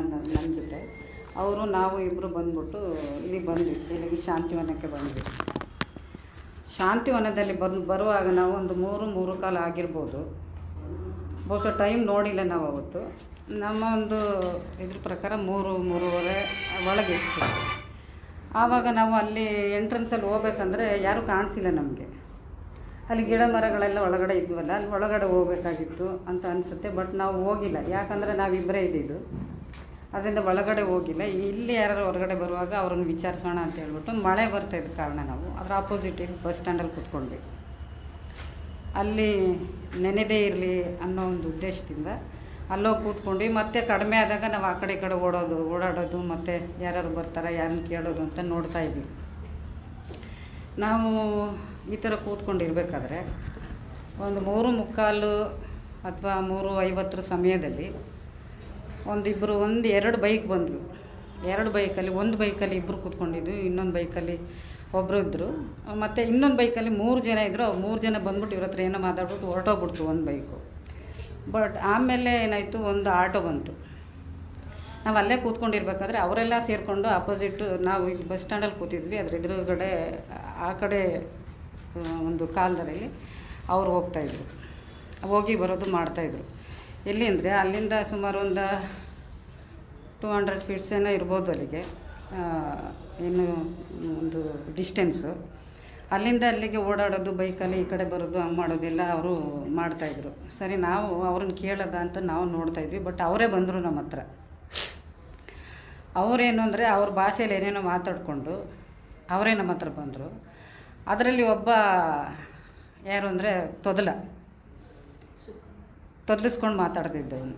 ನನ್ನ ಜೊತೆ ಅವರು, ನಾವು ಇಬ್ಬರು ಬಂದ್ಬಿಟ್ಟು ಇಲ್ಲಿ ಬಂದ್ವಿ. ಇಲ್ಲಿಗೆ ಶಾಂತಿವನಕ್ಕೆ ಬಂದ್ವಿ. ಶಾಂತಿವನದಲ್ಲಿ ಬಂದು ಬರುವಾಗ ನಾವು ಒಂದು ಮೂರು ಮೂರು ಕಾಲ ಆಗಿರ್ಬೋದು. ಬಹುಶಃ ಟೈಮ್ ನೋಡಿಲ್ಲ ನಾವು ಅವತ್ತು. ನಮ್ಮ ಒಂದು ಇದ್ರ ಪ್ರಕಾರ ಮೂರು, ಮೂರುವರೆ ಒಳಗೆ ಇತ್ತು. ಆವಾಗ ನಾವು ಅಲ್ಲಿ ಎಂಟ್ರೆನ್ಸಲ್ಲಿ ಹೋಗ್ಬೇಕಂದ್ರೆ ಯಾರೂ ಕಾಣಿಸಿಲ್ಲ ನಮಗೆ. ಅಲ್ಲಿ ಗಿಡ ಮರಗಳೆಲ್ಲ ಒಳಗಡೆ ಇದ್ವಲ್ಲ, ಅಲ್ಲಿ ಒಳಗಡೆ ಹೋಗ್ಬೇಕಾಗಿತ್ತು ಅಂತ ಅನಿಸುತ್ತೆ, ಬಟ್ ನಾವು ಹೋಗಿಲ್ಲ. ಯಾಕಂದರೆ ನಾವಿಬ್ಬರೇ ಇದ್ದಿದ್ದು. ಅದರಿಂದ ಒಳಗಡೆ ಹೋಗಿಲ್ಲ ಇಲ್ಲಿ ಯಾರು ಹೊರಗಡೆ ಬರುವಾಗ ಅವ್ರನ್ನ ವಿಚಾರಿಸೋಣ ಅಂತ ಹೇಳ್ಬಿಟ್ಟು ಮಳೆ ಬರ್ತಾ ಇದ್ದ ಕಾರಣ ನಾವು ಅದರ ಆಪೋಸಿಟ್ ಬಸ್ ಸ್ಟ್ಯಾಂಡಲ್ಲಿ ಕೂತ್ಕೊಂಡ್ವಿ. ಅಲ್ಲಿ ನೆನೆದೇ ಇರಲಿ ಅನ್ನೋ ಒಂದು ಉದ್ದೇಶದಿಂದ ಅಲ್ಲೋಗಿ ಕೂತ್ಕೊಂಡ್ವಿ. ಮತ್ತೆ ಕಡಿಮೆ ಆದಾಗ ನಾವು ಆ ಕಡೆ ಈ ಕಡೆ ಓಡೋದು, ಓಡಾಡೋದು, ಮತ್ತು ಯಾರ್ಯಾರು ಬರ್ತಾರೆ, ಯಾರನ್ನ ಕೇಳೋದು ಅಂತ ನೋಡ್ತಾ ಇದ್ವಿ. ನಾವು ಈ ಥರ ಕೂತ್ಕೊಂಡಿರ್ಬೇಕಾದ್ರೆ ಒಂದು ಮೂರು ಮುಕ್ಕಾಲು ಅಥವಾ ಮೂರು ಐವತ್ತರ ಸಮಯದಲ್ಲಿ ಒಂದಿಬ್ಬರು ಒಂದು ಎರಡು ಬೈಕ್ ಬಂದ್ವಿ. ಎರಡು ಬೈಕಲ್ಲಿ ಒಂದು ಬೈಕಲ್ಲಿ ಇಬ್ಬರು ಕೂತ್ಕೊಂಡಿದ್ವಿ, ಇನ್ನೊಂದು ಬೈಕಲ್ಲಿ ಒಬ್ಬರು ಇದ್ದರು ಮತ್ತು ಇನ್ನೊಂದು ಬೈಕಲ್ಲಿ ಮೂರು ಜನ ಇದ್ದರು ಅವ್ರು ಮೂರು ಜನ ಬಂದ್ಬಿಟ್ಟು ಇವ್ರ ಹತ್ರ ಏನೋ ಮಾತಾಡ್ಬಿಟ್ಟು ಹೊರಟೋಗ್ಬಿಡ್ತು ಒಂದು ಬೈಕು ಬಟ್ ಆಮೇಲೆ ಏನಾಯಿತು, ಒಂದು ಆಟೋ ಬಂತು. ನಾವು ಅಲ್ಲೇ ಕೂತ್ಕೊಂಡಿರ್ಬೇಕಾದ್ರೆ ಅವರೆಲ್ಲ ಸೇರಿಕೊಂಡು ಅಪೋಸಿಟ್ ನಾವು ಇಲ್ಲಿ ಬಸ್ ಸ್ಟ್ಯಾಂಡಲ್ಲಿ ಕೂತಿದ್ವಿ. ಅದ್ರ ಎದುರುಗಡೆ, ಆ ಕಡೆ ಒಂದು ಕಾಲದಲ್ಲಿ ಅವ್ರು ಹೋಗ್ತಾಯಿದ್ರು ಹೋಗಿ ಬರೋದು ಮಾಡ್ತಾಯಿದ್ರು ಎಲ್ಲಿ ಅಂದರೆ ಅಲ್ಲಿಂದ ಸುಮಾರು ಒಂದು ಟೂ ಹಂಡ್ರೆಡ್ ಫೀಟ್ಸ್ ಏನೋ ಇರ್ಬೋದು ಅಲ್ಲಿಗೆ. ಏನು ಒಂದು ಡಿಸ್ಟೆನ್ಸು ಅಲ್ಲಿಂದ ಅಲ್ಲಿಗೆ ಓಡಾಡೋದು ಬೈಕಲ್ಲಿ ಈ ಕಡೆ ಬರೋದು, ಹಂಗೆ ಮಾಡೋದೆಲ್ಲ ಅವರು ಮಾಡ್ತಾಯಿದ್ರು ಸರಿ, ನಾವು ಅವ್ರನ್ನ ಕೇಳೋದ ಅಂತ ನಾವು ನೋಡ್ತಾಯಿದ್ವಿ ಬಟ್ ಅವರೇ ಬಂದರು ನಮ್ಮ ಹತ್ರ. ಅವರೇನು ಅಂದರೆ ಅವ್ರ ಭಾಷೆಯಲ್ಲಿ ಏನೇನೋ ಮಾತಾಡಿಕೊಂಡು ಅವರೇ ನಮ್ಮ ಹತ್ರ ಬಂದರು. ಅದರಲ್ಲಿ ಒಬ್ಬ ಯಾರು ಅಂದರೆ ತೊದಲ. ತೊದಲಿಸ್ಕೊಂಡು ಮಾತಾಡ್ತಿದ್ದವನು.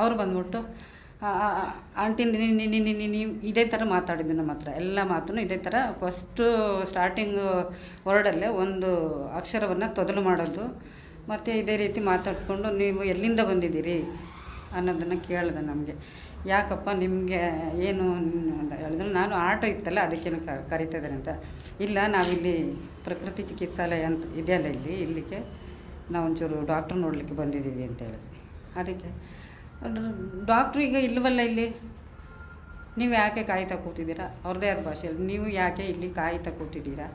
ಅವ್ರು ಬಂದ್ಬಿಟ್ಟು ಆಂಟಿ ಇದೇ ಥರ ಮಾತಾಡಿದ್ದು ನಮ್ಮ ಹತ್ರ. ಎಲ್ಲ ಮಾತನ್ನು ಇದೇ ಥರ. ಫಸ್ಟು ಸ್ಟಾರ್ಟಿಂಗು ವರ್ಡಲ್ಲೇ ಒಂದು ಅಕ್ಷರವನ್ನು ತೊದಲು ಮಾಡೋದು. ಮತ್ತು ಇದೇ ರೀತಿ ಮಾತಾಡಿಸ್ಕೊಂಡು, ನೀವು ಎಲ್ಲಿಂದ ಬಂದಿದ್ದೀರಿ? ಅನ್ನೋದನ್ನು ಕೇಳಿದೆ ನಮಗೆ. ಯಾಕಪ್ಪ, ನಿಮಗೆ ಏನು ಹೇಳಿದ್ರೆ. ನಾನು ಆಟೋ ಇತ್ತಲ್ಲ, ಅದಕ್ಕೇನು ಕರಿತಾ ಅಂತ. ಇಲ್ಲ, ನಾವಿಲ್ಲಿ ಪ್ರಕೃತಿ ಚಿಕಿತ್ಸಾಲಯ ಅಂತ ಇದೆಯಲ್ಲ ಇಲ್ಲಿ, ಇಲ್ಲಿಗೆ. ನಾವು ಒಂಚೂರು ಡಾಕ್ಟ್ರ್ ನೋಡಲಿಕ್ಕೆ ಬಂದಿದ್ದೀವಿ ಅಂತ ಹೇಳಿದ್ವಿ ಅದಕ್ಕೆ ಡಾಕ್ಟ್ರು ಈಗ ಇಲ್ಲವಲ್ಲ ಇಲ್ಲಿ? ನೀವು ಯಾಕೆ ಕಾಯ್ತಾ ಕೂತಿದ್ದೀರಾ? ಅವ್ರದೇ ಆದ ಭಾಷೆಯಲ್ಲಿ, ನೀವು ಯಾಕೆ ಇಲ್ಲಿ ಕಾಯ್ತಾ ಕೂತಿದ್ದೀರಾ?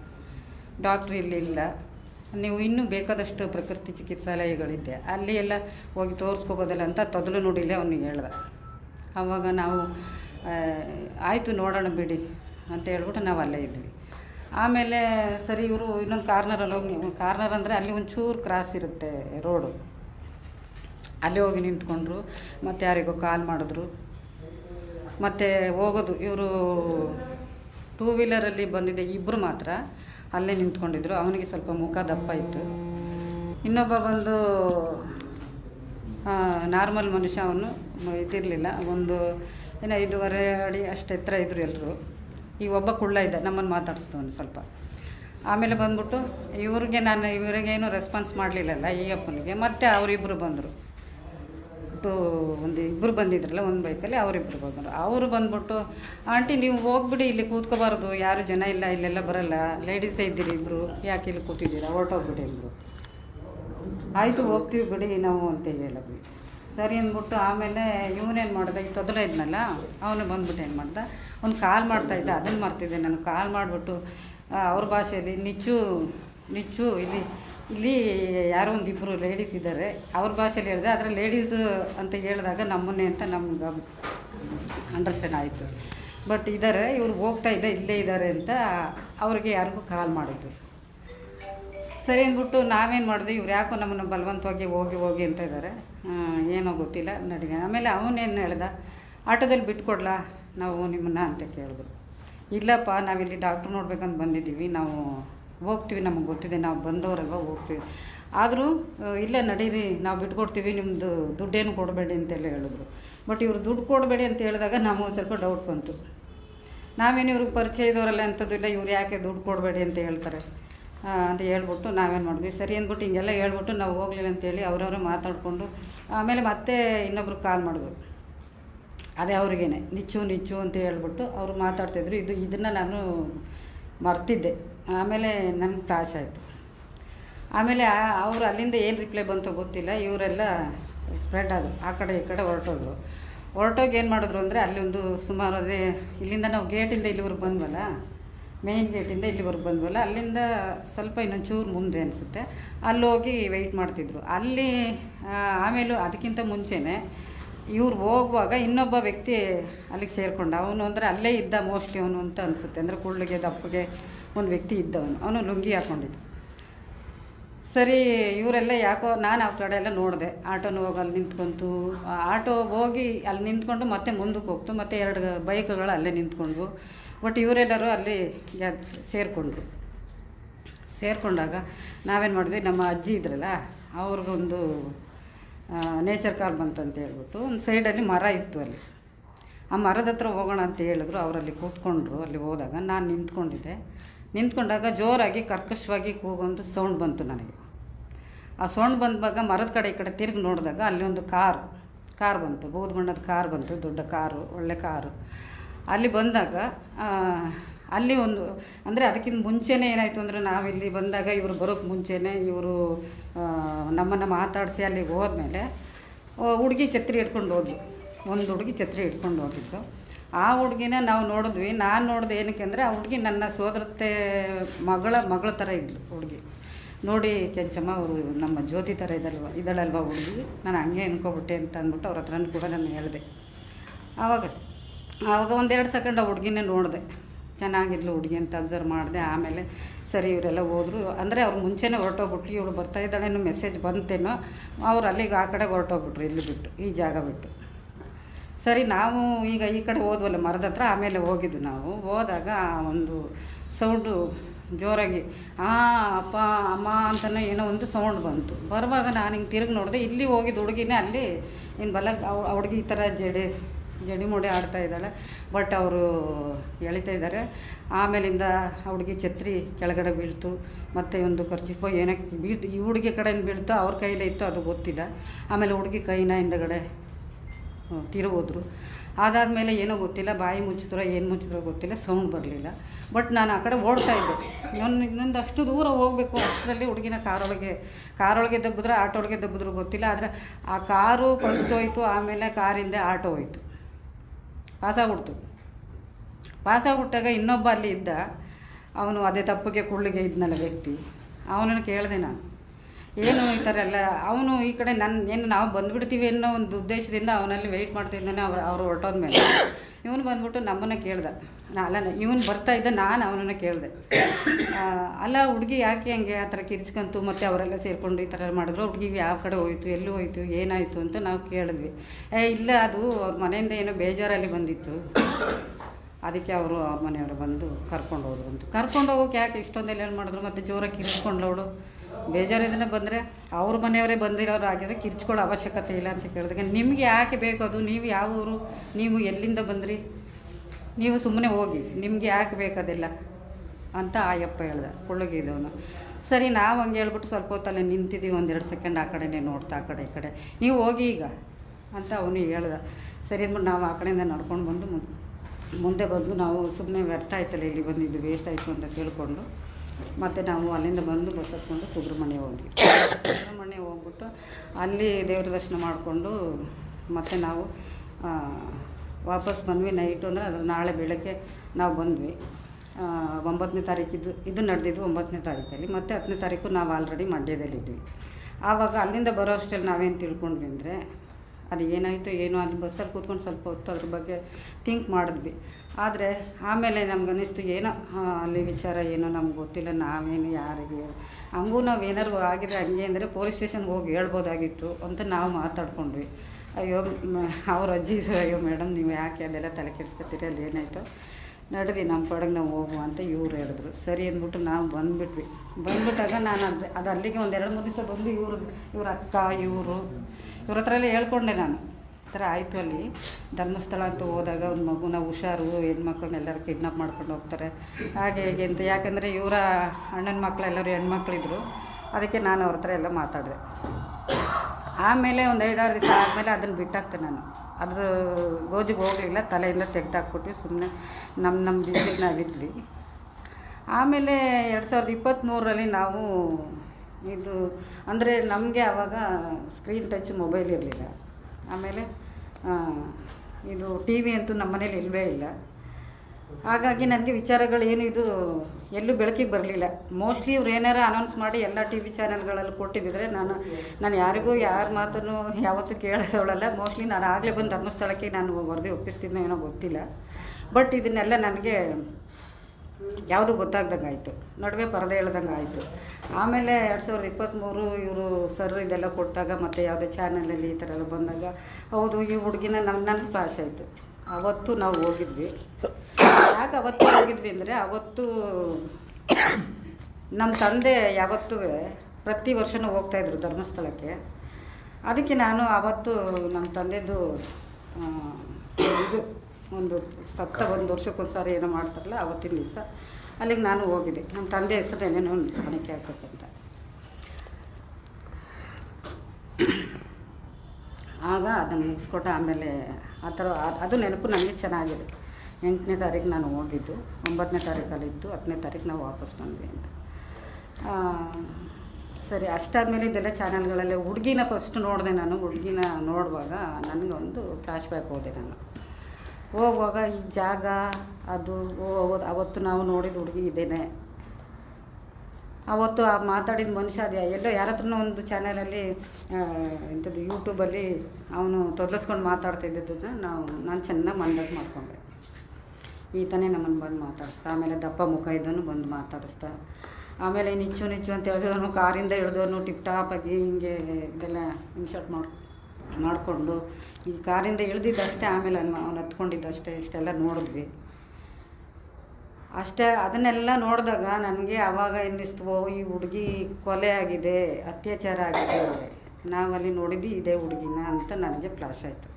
ಡಾಕ್ಟ್ರ್ ಇಲ್ಲಿ ಇಲ್ಲ ನೀವು ಇನ್ನೂ ಬೇಕಾದಷ್ಟು ಪ್ರಕೃತಿ ಚಿಕಿತ್ಸಾಲಯಗಳಿದ್ದೆ ಅಲ್ಲಿ ಎಲ್ಲ ಹೋಗಿ ತೋರಿಸ್ಕೋಬೋದಲ್ಲ ಅಂತ ತೊದಲು ನೋಡಿಲ್ಲ ಅವನಿಗೆ ಹೇಳ್ದೆ. ಆವಾಗ ನಾವು ಆಯಿತು ನೋಡೋಣ ಬಿಡಿ ಅಂತ ಹೇಳ್ಬಿಟ್ಟು ನಾವು ಅಲ್ಲೇ ಇದ್ವಿ. ಆಮೇಲೆ ಸರಿ ಇವರು ಇನ್ನೊಂದು ಕಾರ್ನರಲ್ಲಿ ಹೋಗಿ ಕಾರ್ನರ್ ಅಂದರೆ ಅಲ್ಲಿ ಒಂಚೂರು ಕ್ರಾಸ್ ಇರುತ್ತೆ ರೋಡು. ಅಲ್ಲಿ ಹೋಗಿ ನಿಂತ್ಕೊಂಡ್ರು, ಮತ್ತು ಯಾರಿಗೋ ಕಾಲ್ ಮಾಡಿದ್ರು. ಮತ್ತು ಹೋಗೋದು, ಇವರು ಟೂ ವೀಲರಲ್ಲಿ ಬಂದಿದ್ದ ಇಬ್ಬರು ಮಾತ್ರ ಅಲ್ಲೇ ನಿಂತ್ಕೊಂಡಿದ್ರು. ಅವನಿಗೆ ಸ್ವಲ್ಪ ಮುಖ ದಪ್ಪ ಇತ್ತು. ಇನ್ನೊಬ್ಬ ಬಂದು ನಾರ್ಮಲ್ ಮನುಷ್ಯ ಅವನು, ಇದಿರಲಿಲ್ಲ. ಒಂದು ಏನು ಐದೂವರೆ ಅಡಿ ಅಷ್ಟು ಎತ್ತರ ಇದ್ದರು ಎಲ್ಲರೂ ಈ ಒಬ್ಬ ಕುಳ್ಳ ಇದ್ದ ನಮ್ಮನ್ನು ಮಾತಾಡಿಸ್ದವನು ಸ್ವಲ್ಪ. ಆಮೇಲೆ ಬಂದ್ಬಿಟ್ಟು, ಇವ್ರಿಗೆ ನಾನು ಇವರಿಗೇನು ರೆಸ್ಪಾನ್ಸ್ ಮಾಡಲಿಲ್ಲಲ್ಲ, ಈ ಅಪ್ಪನಿಗೆ. ಮತ್ತೆ ಅವರಿಬ್ಬರು ಬಂದರು. ಟು, ಒಂದು ಇಬ್ಬರು ಬಂದಿದ್ರಲ್ಲ, ಒಂದು ಬೈಕಲ್ಲಿ ಅವರಿಬ್ಬರು ಬಂದರು. ಅವರು ಬಂದ್ಬಿಟ್ಟು, ಆಂಟಿ, ನೀವು ಹೋಗ್ಬಿಡಿ, ಇಲ್ಲಿ ಕೂತ್ಕೋಬಾರ್ದು. ಯಾರು ಜನ ಇಲ್ಲ, ಇಲ್ಲೆಲ್ಲ ಬರಲ್ಲ. ಲೇಡೀಸೇ ಇದ್ದೀರಿ ಇಬ್ಬರು ಯಾಕೆ ಇಲ್ಲಿ ಕೂತಿದ್ದೀರಾ? ಹೊರಟೋಗ್ಬಿಡಿ ಅಂದರು. ಆಯಿತು, ಹೋಗ್ತೀವಿ ಬಿಡಿ ನಾವು ಅಂತ ಹೇಳಿದ್ವಿ. ಸರಿ ಅಂದ್ಬಿಟ್ಟು ಆಮೇಲೆ ಇವನೇನು ಮಾಡ್ದೆ? ಈ ತೊದಲ ಇದ್ನಲ್ಲ, ಅವನು ಬಂದ್ಬಿಟ್ಟು ಏನು ಮಾಡ್ದೆ? ಅವ್ನು ಕಾಲ್ ಮಾಡ್ತಾಯಿದ್ದ ಅದನ್ನು ಮರ್ತಿದ್ದೆ ನಾನು. ಕಾಲ್ ಮಾಡಿಬಿಟ್ಟು ಅವ್ರ ಭಾಷೆಯಲ್ಲಿ, ನಿಚ್ಚು ನಿಚ್ಚು, ಇಲ್ಲಿ ಇಲ್ಲಿ ಯಾರೋ ಒಂದು ಇಬ್ಬರು ಲೇಡೀಸ್ ಇದ್ದಾರೆ ಅವ್ರ ಭಾಷೆಯಲ್ಲಿ ಹೇಳಿದೆ, ಆದರೆ ಲೇಡೀಸು ಅಂತ ಹೇಳಿದಾಗ ನಮ್ಮನ್ನೇ ಅಂತ ನಮ್ಗೆ ಅಂಡರ್ಸ್ಟ್ಯಾಂಡ್ ಆಯಿತು. ಬಟ್ ಇದ್ದಾರೆ ಇವ್ರು ಹೋಗ್ತಾ ಇಲ್ಲ, ಇಲ್ಲೇ ಇದ್ದಾರೆ ಅಂತ ಅವ್ರಿಗೆ ಯಾರಿಗೂ ಕಾಲ್ ಮಾಡಿದ್ದು ಸರಿ ಅಂದ್ಬಿಟ್ಟು ನಾವೇನು ಮಾಡಿದ್ವಿ ಇವ್ರು ಯಾಕೋ ನಮ್ಮನ್ನು ಬಲವಂತವಾಗಿ ಹೋಗಿ ಹೋಗಿ ಅಂತ ಇದ್ದಾರೆ ಏನೋ ಗೊತ್ತಿಲ್ಲ ನಡಿಗೆ. ಆಮೇಲೆ ಅವನೇನು ಹೇಳ್ದ, ಆಟೋದಲ್ಲಿ ಬಿಟ್ಕೊಡ್ಲಾ ನಾವು ನಿಮ್ಮನ್ನ ಅಂತ ಕೇಳಿದ್ರು ಇಲ್ಲಪ್ಪ, ನಾವಿಲ್ಲಿ ಡಾಕ್ಟ್ರ್ ನೋಡ್ಬೇಕಂತ ಬಂದಿದ್ದೀವಿ, ನಾವು ಹೋಗ್ತೀವಿ ನಮಗೆ ಗೊತ್ತಿದೆ, ನಾವು ಬಂದವರಲ್ವ ಹೋಗ್ತೀವಿ. ಆದರೂ ಇಲ್ಲ ನಡೀರಿ, ನಾವು ಬಿಟ್ಕೊಡ್ತೀವಿ ನಿಮ್ಮದು ದುಡ್ಡೇನು ಕೊಡಬೇಡಿ ಅಂತೆಲ್ಲ ಹೇಳಿದ್ರು. ಬಟ್ ಇವರು ದುಡ್ಡು ಕೊಡಬೇಡಿ ಅಂತ ಹೇಳಿದಾಗ ನಮಗೆ ಸ್ವಲ್ಪ ಡೌಟ್ ಬಂತು. ನಾವೇನು ಇವ್ರಿಗೆ ಪರಿಚಯ ಇದ್ದವರಲ್ಲ ಅಂಥದ್ದಿಲ್ಲ ಇವ್ರು ಯಾಕೆ ದುಡ್ಡು ಕೊಡಬೇಡಿ ಅಂತ ಹೇಳ್ತಾರೆ. ಅಂತ ಹೇಳ್ಬಿಟ್ಟು ನಾವೇನು ಮಾಡಿದ್ವಿ. ಸರಿ ಅಂದ್ಬಿಟ್ಟು ಹಿಂಗೆಲ್ಲ ಹೇಳ್ಬಿಟ್ಟು ನಾವು ಹೋಗ್ಲಿಲ್ಲ ಅಂತೇಳಿ ಅವ್ರವ್ರು ಮಾತಾಡಿಕೊಂಡು, ಆಮೇಲೆ ಮತ್ತೆ ಇನ್ನೊಬ್ರು ಕಾಲ್ ಮಾಡಿದ್ರು. ಅದೇ ಅವ್ರಿಗೇನೆ, ನಿಚ್ಚು ನಿಚ್ಚು ಅಂತ ಹೇಳ್ಬಿಟ್ಟು ಅವರು ಮಾತಾಡ್ತಿದ್ರು ಇದು, ಇದನ್ನು ನಾನು ಮರ್ತಿದ್ದೆ. ಆಮೇಲೆ ನನಗೆ ಫ್ಲಾಶ್ ಆಯಿತು. ಆಮೇಲೆ ಅವರು ಅಲ್ಲಿಂದ ಏನು ರಿಪ್ಲೈ ಬಂತೋ ಗೊತ್ತಿಲ್ಲ. ಇವರೆಲ್ಲ ಸ್ಪ್ರೆಡ್ ಆದರು. ಆ ಕಡೆ ಈ ಕಡೆ ಹೊರಟೋದ್ರು. ಹೊರಟೋಗಿ ಏನು ಮಾಡಿದ್ರು ಅಂದರೆ ಅಲ್ಲಿ ಒಂದು ಸುಮಾರು ಅದೇ ಇಲ್ಲಿಂದ ನಾವು ಗೇಟಿಂದ ಇಲ್ಲಿವರೆಗೆ ಬಂದ್ವಲ್ಲ ಮೇಯ್ನ್ ಗೇಟಿಂದ ಇಲ್ಲಿವರೆಗೆ ಬಂದ್ವಲ್ಲ, ಅಲ್ಲಿಂದ ಸ್ವಲ್ಪ ಇನ್ನೊಂಚೂರು ಮುಂದೆ ಅನಿಸುತ್ತೆ. ಅಲ್ಲಿ ಹೋಗಿ ವೆಯ್ಟ್ ಮಾಡ್ತಿದ್ರು. ಅಲ್ಲಿ ಆಮೇಲೆ ಆಮೇಲೂ ಅದಕ್ಕಿಂತ ಮುಂಚೆನೇ ಇವ್ರು ಹೋಗುವಾಗ ಇನ್ನೊಬ್ಬ ವ್ಯಕ್ತಿ ಅಲ್ಲಿಗೆ ಸೇರಿಕೊಂಡ. ಅವನು ಅಂದರೆ ಅಲ್ಲೇ ಇದ್ದ ಮೋಸ್ಟ್ಲಿ ಅವನು ಅಂತ ಅನಿಸುತ್ತೆ. ಅಂದರೆ ಕುಳ್ಳಿಗೆ ದಪ್ಪಗೆ ಒಂದು ವ್ಯಕ್ತಿ ಇದ್ದವನು. ಅವನು ಲುಂಗಿ ಹಾಕ್ಕೊಂಡಿದ್ದ ಸರಿ, ಇವರೆಲ್ಲ ಯಾಕೋ, ನಾನು ಆ ಕಡೆ ಎಲ್ಲ ನೋಡಿದೆ. ಆಟೋನು ಹೋಗಿ ಅಲ್ಲಿ ನಿಂತ್ಕೊಂತು. ಆಟೋ ಹೋಗಿ ಅಲ್ಲಿ ನಿಂತ್ಕೊಂಡು ಮತ್ತೆ ಮುಂದಕ್ಕೆ ಹೋಗ್ತು. ಮತ್ತು ಎರಡು ಬೈಕ್ಗಳು ಅಲ್ಲೇ ನಿಂತ್ಕೊಂಡ್ವು. ಬಟ್ ಇವರೆಲ್ಲರೂ ಅಲ್ಲಿ ಸೇರಿಕೊಂಡ್ರು. ಸೇರಿಕೊಂಡಾಗ ನಾವೇನು ಮಾಡಿದ್ವಿ, ನಮ್ಮ ಅಜ್ಜಿ ಇದ್ರಲ್ಲ, ಅವ್ರಿಗೊಂದು ನೇಚರ್ ಕಾರ್ ಬಂತಂತ ಹೇಳ್ಬಿಟ್ಟು ಒಂದು ಸೈಡಲ್ಲಿ ಮರ ಇತ್ತು ಅಲ್ಲಿ. ಆ ಮರದ ಹತ್ರ ಹೋಗೋಣ ಅಂತ ಹೇಳಿದ್ರು, ಅವರಲ್ಲಿ ಕೂತ್ಕೊಂಡ್ರು, ಅಲ್ಲಿ ಹೋದಾಗ ನಾನು ನಿಂತ್ಕೊಂಡಿದ್ದೆ. ನಿಂತ್ಕೊಂಡಾಗ ಜೋರಾಗಿ ಕರ್ಕಶವಾಗಿ ಕೂಗೊಂದು ಸೌಂಡ್ ಬಂತು ನನಗೆ. ಆ ಸೌಂಡ್ ಬಂದಾಗ ಮರದ ಕಡೆ ಈ ಕಡೆ ತಿರುಗಿ ನೋಡಿದಾಗ ಅಲ್ಲಿ ಒಂದು ಕಾರ್ ಕಾರ್ ಬಂತು, ಬೂದು ಬಣ್ಣದ ಕಾರ್ ಬಂತು, ದೊಡ್ಡ ಕಾರು, ಒಳ್ಳೆ ಕಾರು. ಅಲ್ಲಿ ಬಂದಾಗ ಅಲ್ಲಿ ಒಂದು, ಅಂದರೆ ಅದಕ್ಕಿಂತ ಮುಂಚೆನೇ ಏನಾಯಿತು ಅಂದರೆ ನಾವಿಲ್ಲಿ ಬಂದಾಗ ಇವರು ಬರೋಕ್ಕೆ ಮುಂಚೆನೇ ಇವರು ನಮ್ಮನ್ನು ಮಾತಾಡಿಸಿ ಅಲ್ಲಿಗೆ ಹೋದ್ಮೇಲೆ ಹುಡುಗಿ ಛತ್ರಿ ಇಟ್ಕೊಂಡು ಹೋದ್ವಿ ಒಂದು ಹುಡುಗಿ ಛತ್ರಿ ಹಿಡ್ಕೊಂಡು ಹೋಗಿದ್ದು. ಆ ಹುಡುಗಿನ ನಾವು ನೋಡಿದ್ವಿ. ನಾನು ನೋಡಿದೆ ಏನಕ್ಕೆ ಅಂದರೆ ಆ ಹುಡುಗಿ ನನ್ನ ಸೋದರತ್ತೆ ಮಗಳ ಮಗಳ ಥರ ಇದ್ಲು ಹುಡುಗಿ. ನೋಡಿ ಕೆಂಚಮ್ಮ ಅವರು ನಮ್ಮ ಜ್ಯೋತಿ ಥರ ಇದಲ್ವ ಇದಳಲ್ವ ಹುಡುಗಿ? ನಾನು ಹಂಗೆ ಅನ್ಕೊಬಿಟ್ಟೆ ಅಂತ ಅಂದ್ಬಿಟ್ಟು ಅವ್ರ ಹತ್ರನೂ ಕೂಡ ನಾನು ಹೇಳಿದೆ. ಆವಾಗ ಆವಾಗ ಒಂದೆರಡು ಸೆಕೆಂಡ್ ಆ ಹುಡುಗಿನೇ ನೋಡಿದೆ. ಚೆನ್ನಾಗಿದ್ಲು ಹುಡುಗಿ ಅಂತ ಅಬ್ಸರ್ವ್ ಮಾಡಿದೆ. ಆಮೇಲೆ ಸರಿ ಇವರೆಲ್ಲ ಹೋದರು. ಅಂದರೆ ಅವ್ರು ಮುಂಚೆನೇ ಹೊರಟೋಗ್ಬಿಟ್ರು. ಇವಳು ಬರ್ತಾ ಇದ್ದಾಳೇನೋ ಮೆಸೇಜ್ ಬಂತೇನೋ. ಅವ್ರು ಅಲ್ಲಿಗೆ ಆ ಕಡೆ ಹೊರಟೋಗ್ಬಿಟ್ರು, ಇಲ್ಲಿ ಬಿಟ್ಟು, ಈ ಜಾಗ ಬಿಟ್ಟು. ಸರಿ, ನಾವು ಈಗ ಈ ಕಡೆ ಹೋದ್ವಲ್ಲ ಮರದ ಹತ್ರ, ಆಮೇಲೆ ಹೋಗಿದ್ದು ನಾವು. ಹೋದಾಗ ಒಂದು ಸೌಂಡು ಜೋರಾಗಿ, ಆ, ಅಪ್ಪ, ಅಮ್ಮ ಅಂತಲೇ ಏನೋ ಒಂದು ಸೌಂಡ್ ಬಂತು. ಬರುವಾಗ ನಾನು ಹಿಂಗೆ ತಿರುಗಿ ನೋಡಿದೆ, ಇಲ್ಲಿ ಹೋಗಿದ್ದು ಹುಡುಗಿನೇ ಅಲ್ಲಿ ಇನ್ನು ಬಲ ಹುಡುಗಿ ಈ ಥರ ಜಡೆ ಜಡಿ ಮುಡಿ ಆಡ್ತಾ ಇದ್ದಾಳೆ. ಬಟ್ ಅವರು ಎಳಿತಾ ಇದ್ದಾರೆ. ಆಮೇಲಿಂದ ಆ ಹುಡುಗಿ ಛತ್ರಿ ಕೆಳಗಡೆ ಬೀಳ್ತು. ಮತ್ತು ಒಂದು ಖರ್ಚಿಪ ಏನಕ್ಕೆ ಬೀಳ್ತು. ಈ ಹುಡುಗಿ ಕಡೆಯಿಂದ ಬೀಳ್ತು ಅವ್ರ ಕೈಲೇ ಇತ್ತು, ಅದು ಗೊತ್ತಿಲ್ಲ. ಆಮೇಲೆ ಹುಡುಗಿ ಕೈನ ಹಿಂದಗಡೆ ತಿರುಗೋದ್ರು. ಅದಾದಮೇಲೆ ಏನೋ ಗೊತ್ತಿಲ್ಲ. ಬಾಯಿ ಮುಚ್ಚಿದ್ರೋ ಏನು ಮುಚ್ಚಿದ್ರೋ ಗೊತ್ತಿಲ್ಲ. ಸೌಂಡ್ ಬರಲಿಲ್ಲ. ಬಟ್ ನಾನು ಆ ಕಡೆ ಓಡ್ತಾ ಇದ್ದೆ. ಇನ್ನೊಂದು ಇನ್ನೊಂದು ಅಷ್ಟು ದೂರ ಹೋಗಬೇಕು. ಅಷ್ಟರಲ್ಲಿ ಹುಡುಗಿನ ಕಾರೊಳಗೆ ಕಾರೊಳಗೆ ದಬ್ಬಿದ್ರೆ ಆಟೋ ಒಳಗೆ ದಬ್ಬಿದ್ರು ಗೊತ್ತಿಲ್ಲ. ಆದರೆ ಆ ಕಾರು ಫಸ್ಟ್ ಹೋಯ್ತು. ಆಮೇಲೆ ಕಾರಿಂದ ಆಟೋ ಹೋಯ್ತು. ಪಾಸಾಗ್ಬಿಡ್ತು. ಪಾಸಾಗ್ಬಿಟ್ಟಾಗ ಇನ್ನೊಬ್ಬ ಅಲ್ಲಿ ಇದ್ದ, ಅವನು ಅದೇ ತಪ್ಪಿಗೆ ಕುಳ್ಳಿಗೆ ಇದ್ನಲ್ಲ ವ್ಯಕ್ತಿ. ಅವನನ್ನು ಕೇಳಿದೆ ನಾನು. ಏನು ಈ ಥರ ಎಲ್ಲ, ಅವನು ಈ ಕಡೆ ನನ್ನ ಏನು ನಾವು ಬಂದುಬಿಡ್ತೀವಿ ಅನ್ನೋ ಒಂದು ಉದ್ದೇಶದಿಂದ ಅವನಲ್ಲಿ ವೆಯ್ಟ್ ಮಾಡ್ತಿದ್ದಾನೆ, ಅವ್ರು, ಅವರು ಹೊರಟೋದ್ಮೇಲೆ. ಇವನು ಬಂದ್ಬಿಟ್ಟು ನಮ್ಮನ್ನು ಕೇಳ್ದೆ. ಅಲ್ಲ ಇವನು ಬರ್ತಾ ಇದ್ದ ನಾನು ಅವನನ್ನು ಕೇಳಿದೆ. ಅಲ್ಲ, ಹುಡುಗಿ ಯಾಕೆ ಹಂಗೆ ಆ ಥರ ಕಿರ್ಚ್ಕೊಂತು ಮತ್ತು ಅವರೆಲ್ಲ ಸೇರಿಕೊಂಡು ಈ ಥರ ಮಾಡಿದ್ರು? ಹುಡುಗಿ ಯಾವ ಕಡೆ ಹೋಯ್ತು, ಎಲ್ಲೂ ಹೋಯ್ತು, ಏನಾಯಿತು ಅಂತ ನಾವು ಕೇಳಿದ್ವಿ. ಏ, ಇಲ್ಲ, ಅದು ಅವ್ರ ಮನೆಯಿಂದ ಏನೋ ಬೇಜಾರಲ್ಲಿ ಬಂದಿತ್ತು. ಅದಕ್ಕೆ ಅವರು ಅವ್ರ ಮನೆಯವರು ಬಂದು ಕರ್ಕೊಂಡು ಹೋದ್ರು ಅಂತ. ಕರ್ಕೊಂಡು ಹೋಗೋಕೆ ಯಾಕೆ ಇಷ್ಟೊಂದೆಲ್ಲ ಏನು ಮಾಡಿದ್ರು? ಮತ್ತು ಜೋರಾಗಿ ಕಿರ್ಚ್ಕೊಂಡ್ಲವಳು ಬೇಜಾರಿಂದನೇ ಬಂದರೆ ಅವ್ರ ಮನೆಯವರೇ ಬಂದಿರೋರು ಆಗಿದ್ರೆ ಕಿರ್ಚ್ಕೊಳ್ಳೋ ಅವಶ್ಯಕತೆ ಇಲ್ಲ ಅಂತ ಕೇಳಿದಾಗ, ನಿಮಗೆ ಯಾಕೆ ಬೇಕು ಅದು? ನೀವು ಯಾವ ಊರು? ನೀವು ಎಲ್ಲಿಂದ ಬಂದ್ರಿ? ನೀವು ಸುಮ್ಮನೆ ಹೋಗಿ, ನಿಮಗೆ ಯಾಕೆ ಬೇಕದಿಲ್ಲ ಅಂತ ಆಯಪ್ಪ ಹೇಳ್ದೆ, ಕೊಳ್ಳಗಿದವನು. ಸರಿ, ನಾವು ಹಂಗೆ ಹೇಳ್ಬಿಟ್ಟು ಸ್ವಲ್ಪ ಹೊತ್ತಲ್ಲೇ ನಿಂತಿದ್ದೀವಿ ಒಂದೆರಡು ಸೆಕೆಂಡ್ ಆ ಕಡೆನೇ ನೋಡ್ತಾ, ಆ ಕಡೆ, ಈ ಕಡೆ. ನೀವು ಹೋಗಿ ಈಗ, ಅಂತ ಅವನು ಹೇಳ್ದ. ಸರಿ ಅಂದ್ಬಿಟ್ಟು ನಾವು ಆ ಕಡೆಯಿಂದ ನಡ್ಕೊಂಡು ಬಂದು ಮುಂದೆ ಬಂದು ನಾವು ಸುಮ್ಮನೆ ವ್ಯರ್ಥ ಆಯ್ತಲ್ಲ, ಇಲ್ಲಿ ಬಂದಿದ್ದು ವೇಸ್ಟ್ ಆಯಿತು ಅಂತ ತಿಳ್ಕೊಂಡು ಮತ್ತು ನಾವು ಅಲ್ಲಿಂದ ಬಂದು ಬಸ್ ಹತ್ಕೊಂಡು ಸುಬ್ರಹ್ಮಣ್ಯ ಹೋದ್ವಿ. ಸುಬ್ರಹ್ಮಣ್ಯ ಹೋಗ್ಬಿಟ್ಟು ಅಲ್ಲಿ ದೇವ್ರ ದರ್ಶನ ಮಾಡಿಕೊಂಡು ಮತ್ತು ನಾವು ವಾಪಸ್ ಬಂದ್ವಿ ನೈಟು ಅಂದರೆ ಅದ್ರ ನಾಳೆ ಬೆಳಗ್ಗೆ ನಾವು ಬಂದ್ವಿ. ಒಂಬತ್ತನೇ ತಾರೀಕಿದ್ದು ಇದು ನಡೆದಿದ್ದು ಒಂಬತ್ತನೇ ತಾರೀಕಲ್ಲಿ. ಮತ್ತು ಹತ್ತನೇ ತಾರೀಕು ನಾವು ಆಲ್ರೆಡಿ ಮಂಡ್ಯದಲ್ಲಿದ್ವಿ. ಆವಾಗ ಅಲ್ಲಿಂದ ಬರೋ ಅಷ್ಟರಲ್ಲಿ ನಾವೇನು ತಿಳ್ಕೊಂಡ್ವಿ ಅಂದರೆ ಅದು ಏನಾಯಿತು ಏನೋ ಅಲ್ಲಿ ಬಸ್ಸಲ್ಲಿ ಕೂತ್ಕೊಂಡು ಸ್ವಲ್ಪ ಹೊತ್ತು ಅದ್ರ ಬಗ್ಗೆ ಥಿಂಕ್ ಮಾಡಿದ್ವಿ. ಆದರೆ ಆಮೇಲೆ ನಮ್ಗೆ ಅನ್ನಿಸ್ತು, ಏನೋ ಅಲ್ಲಿ ವಿಚಾರ ಏನೋ ನಮ್ಗೆ ಗೊತ್ತಿಲ್ಲ, ನಾವೇನು ಯಾರಿಗೆ ಹಂಗೂ ನಾವು ಏನಾರು ಆಗಿದೆ ಹಂಗೆ ಅಂದರೆ ಪೊಲೀಸ್ ಸ್ಟೇಷನ್ಗೆ ಹೋಗಿ ಹೇಳ್ಬೋದಾಗಿತ್ತು ಅಂತ ನಾವು ಮಾತಾಡ್ಕೊಂಡ್ವಿ. ಅಯ್ಯೋ ಅವ್ರ ಅಜ್ಜಿ, ಅಯ್ಯೋ, ಮೇಡಮ್, ನೀವು ಯಾಕೆ ಅದೆಲ್ಲ ತಲೆ ಕೆಡಿಸ್ಕೊತೀರಿ, ಅಲ್ಲಿ ಏನಾಯಿತು. ನಡ್ರಿ ನಮ್ಮ ಪಾಡಿಗೆ ನಾವು ಹೋಗುವ ಅಂತ ಇವ್ರು ಹೇಳಿದ್ರು. ಸರಿ ಅಂದ್ಬಿಟ್ಟು ನಾವು ಬಂದುಬಿಟ್ವಿ. ಬಂದ್ಬಿಟ್ಟಾಗ ನಾನು ಅದು ಅದು ಅಲ್ಲಿಗೆ ಒಂದು ಎರಡು ಮೂರು ದಿವಸ ಬಂದು ಇವರು, ಇವ್ರ ಅಕ್ಕ, ಇವರು, ಇವ್ರ ಹತ್ರ ಎಲ್ಲ ಹೇಳ್ಕೊಂಡೆ ನಾನು. ಈ ಥರ ಆಯಿತು ಅಲ್ಲಿ. ಧರ್ಮಸ್ಥಳ ಅಂತ ಹೋದಾಗ ಒಂದು ಮಗುನ ಹುಷಾರು ಹೆಣ್ಮಕ್ಳನ್ನೆಲ್ಲರೂ ಕಿಡ್ನಾಪ್ ಮಾಡ್ಕೊಂಡು ಹೋಗ್ತಾರೆ. ಹಾಗೆ ಹೇಗೆ ಅಂತ. ಯಾಕಂದರೆ ಇವರ ಅಣ್ಣನ ಮಕ್ಕಳೆಲ್ಲರೂ ಹೆಣ್ಮಕ್ಳಿದ್ರು. ಅದಕ್ಕೆ ನಾನು ಅವ್ರ ಹತ್ರ ಎಲ್ಲ ಮಾತಾಡಿದೆ. ಆಮೇಲೆ ಒಂದು ಐದಾರು ದಿವಸ ಆದಮೇಲೆ ಅದನ್ನು ಬಿಟ್ಟಾಕ್ತೆ ನಾನು. ಅದ್ರ ಗೋಜಿಗೆ ಹೋಗಲಿಲ್ಲ, ತಲೆಯಿಂದ ತೆಗ್ದಾಕ್ಬಿಟ್ವಿ ಸುಮ್ಮನೆ ನಮ್ಮ ನಮ್ಮ ಬಿಸಿಲಿಗೆ ಆಮೇಲೆ ಎರಡು ಸಾವಿರದ ಇಪ್ಪತ್ತ್ಮೂರರಲ್ಲಿ ನಾವು ಇದು, ಅಂದರೆ ನಮಗೆ ಆವಾಗ ಸ್ಕ್ರೀನ್ ಟಚ್ ಮೊಬೈಲ್ ಇರಲಿಲ್ಲ. ಆಮೇಲೆ ಇದು ಟಿ ವಿ ಅಂತೂ ನಮ್ಮ ಮನೇಲಿ ಇಲ್ಲವೇ ಇಲ್ಲ. ಹಾಗಾಗಿ ನನಗೆ ವಿಚಾರಗಳು ಏನು ಇದು ಎಲ್ಲೂ ಬೆಳಕಿಗೆ ಬರಲಿಲ್ಲ. ಮೋಸ್ಟ್ಲಿ ಇವ್ರು ಏನಾರು ಅನೌನ್ಸ್ ಮಾಡಿ ಎಲ್ಲ ಟಿ ವಿ ಚಾನೆಲ್ಗಳಲ್ಲಿ ಕೊಟ್ಟಿದ್ದಿದ್ರೆ ನಾನು ನಾನು ಯಾರಿಗೂ ಯಾರ ಮಾತನ್ನು ಯಾವತ್ತೂ ಕೇಳಿಸೋಳಲ್ಲ ಮೋಸ್ಟ್ಲಿ ನಾನು ಆಗಲೇ ಬಂದು ಧರ್ಮಸ್ಥಳಕ್ಕೆ ನಾನು ವರದಿ ಒಪ್ಪಿಸ್ತಿದ್ನೋ ಏನೋ ಗೊತ್ತಿಲ್ಲ. ಬಟ್ ಇದನ್ನೆಲ್ಲ ನನಗೆ ಯಾವುದು ಗೊತ್ತಾಗ್ದಂಗೆ ಆಯಿತು. ನಡುವೆ ಪರದೆ ಹೇಳ್ದಂಗೆ ಆಯಿತು. ಆಮೇಲೆ ಎರಡು ಸಾವಿರದ ಇಪ್ಪತ್ತ್ಮೂರು ಇವರು ಸರ್ ಇದೆಲ್ಲ ಕೊಟ್ಟಾಗ ಮತ್ತು ಯಾವುದೇ ಚಾನಲಲ್ಲಿ ಈ ಥರ ಎಲ್ಲ ಬಂದಾಗ, ಹೌದು, ಈ ಹುಡುಗಿನ ನಮ್ಮ ನನ್ನ ಫ್ಲಾಶ್ ಆಯಿತು. ಅವತ್ತು ನಾವು ಹೋಗಿದ್ವಿ. ಯಾಕೆ ಅವತ್ತು ಹೋಗಿದ್ವಿ ಅಂದರೆ ಅವತ್ತು ನಮ್ಮ ತಂದೆ ಯಾವತ್ತೂ ಪ್ರತಿ ವರ್ಷವೂ ಹೋಗ್ತಾಯಿದ್ರು ಧರ್ಮಸ್ಥಳಕ್ಕೆ. ಅದಕ್ಕೆ ನಾನು ಆವತ್ತು ನಮ್ಮ ತಂದೆದು ಇದು ಒಂದು ಸತ್ತ ಒಂದು ವರ್ಷಕ್ಕೊಂದು ಸಾರಿ ಏನೋ ಮಾಡ್ತಾರಲ್ಲ ಅವತ್ತಿನ ದಿವಸ, ಅಲ್ಲಿಗೆ ನಾನು ಹೋಗಿದ್ದೆ. ನಮ್ಮ ತಂದೆ ಹೆಸರು ಏನೇನೋ ಕಾಣಿಕೆ ಹಾಕ್ಬೇಕಂತ ಆಗ ಅದನ್ನು ಮುಗಿಸ್ಕೊಟ್ಟು ಆಮೇಲೆ ಆ ಥರ ಅದು ನೆನಪು ನನಗೆ ಚೆನ್ನಾಗಿದೆ. ಎಂಟನೇ ತಾರೀಕು ನಾನು ಹೋಗಿದ್ದು, ಒಂಬತ್ತನೇ ತಾರೀಕಲ್ಲಿ ಇತ್ತು ಹತ್ತನೇ ತಾರೀಕು ನಾವು ವಾಪಸ್ ಬಂದ್ವಿ ಅಂತ. ಸರಿ, ಅಷ್ಟಾದಮೇಲೆ ಇದೆಲ್ಲ ಚಾನಲ್ಗಳಲ್ಲಿ ಹುಡುಗಿನ ಫಸ್ಟ್ ನೋಡಿದೆ ನಾನು. ಹುಡುಗಿನ ನೋಡುವಾಗ ನನಗೊಂದು ಫ್ಲ್ಯಾಶ್ ಬ್ಯಾಕ್ ಹೋದೆ ನಾನು. ಹೋಗುವಾಗ ಈ ಜಾಗ, ಅದು ಅವತ್ತು ನಾವು ನೋಡಿದ ಹುಡುಗಿ ಇದ್ದೇನೆ ಅವತ್ತು ಆ ಮಾತಾಡಿದ ಮನುಷ್ಯ ಅದು. ಎಲ್ಲೋ ಯಾರ ಹತ್ರನೂ ಒಂದು ಚಾನಲಲ್ಲಿ ಎಂಥದ್ದು ಯೂಟ್ಯೂಬಲ್ಲಿ ಅವನು ತೊದಲಿಸ್ಕೊಂಡು ಮಾತಾಡ್ತಿದ್ದದನ್ನ ನಾವು, ನಾನು ಚೆನ್ನಾಗಿ ಮಂದಾಗಿ ಮಾಡ್ಕೊಂಡೆ. ಈತನೇ ನಮ್ಮನ್ನು ಬಂದು ಮಾತಾಡಿಸ್ತಾ ಆಮೇಲೆ ದಪ್ಪ ಮುಖ ಇದ್ದನು ಬಂದು ಮಾತಾಡಿಸ್ತಾ ಆಮೇಲೆ ನಿಚ್ಚು ನಿಚ್ಚು ಅಂತ ಹೇಳಿದವನು ಕಾರಿಂದ ಹಿಡಿದವನು ಟಿಪ್ ಟಾಪಾಗಿ ಹಿಂಗೆ ಇದೆಲ್ಲ ಇನ್ಶರ್ಟ್ ಮಾಡಿ, ಮಾಡಿಕೊಂಡು ಈ ಕಾರಿಂದ ಇಳಿದಿದ್ದಷ್ಟೇ ಆಮೇಲೆ ಅವ್ನು ಹತ್ಕೊಂಡಿದ್ದಷ್ಟೇ ಇಷ್ಟೆಲ್ಲ ನೋಡಿದ್ವಿ. ಅಷ್ಟೇ ಅದನ್ನೆಲ್ಲ ನೋಡಿದಾಗ ನನಗೆ ಆವಾಗ ಅನ್ನಿಸ್ತು ಈ ಹುಡುಗಿ ಕೊಲೆ ಆಗಿದೆ, ಅತ್ಯಾಚಾರ ಆಗಿದೆ. ನಾವಲ್ಲಿ ನೋಡಿದ್ದು ಇದೇ ಹುಡುಗಿನ ಅಂತ ನನಗೆ ಫ್ಲಾಶ್ ಆಯಿತು.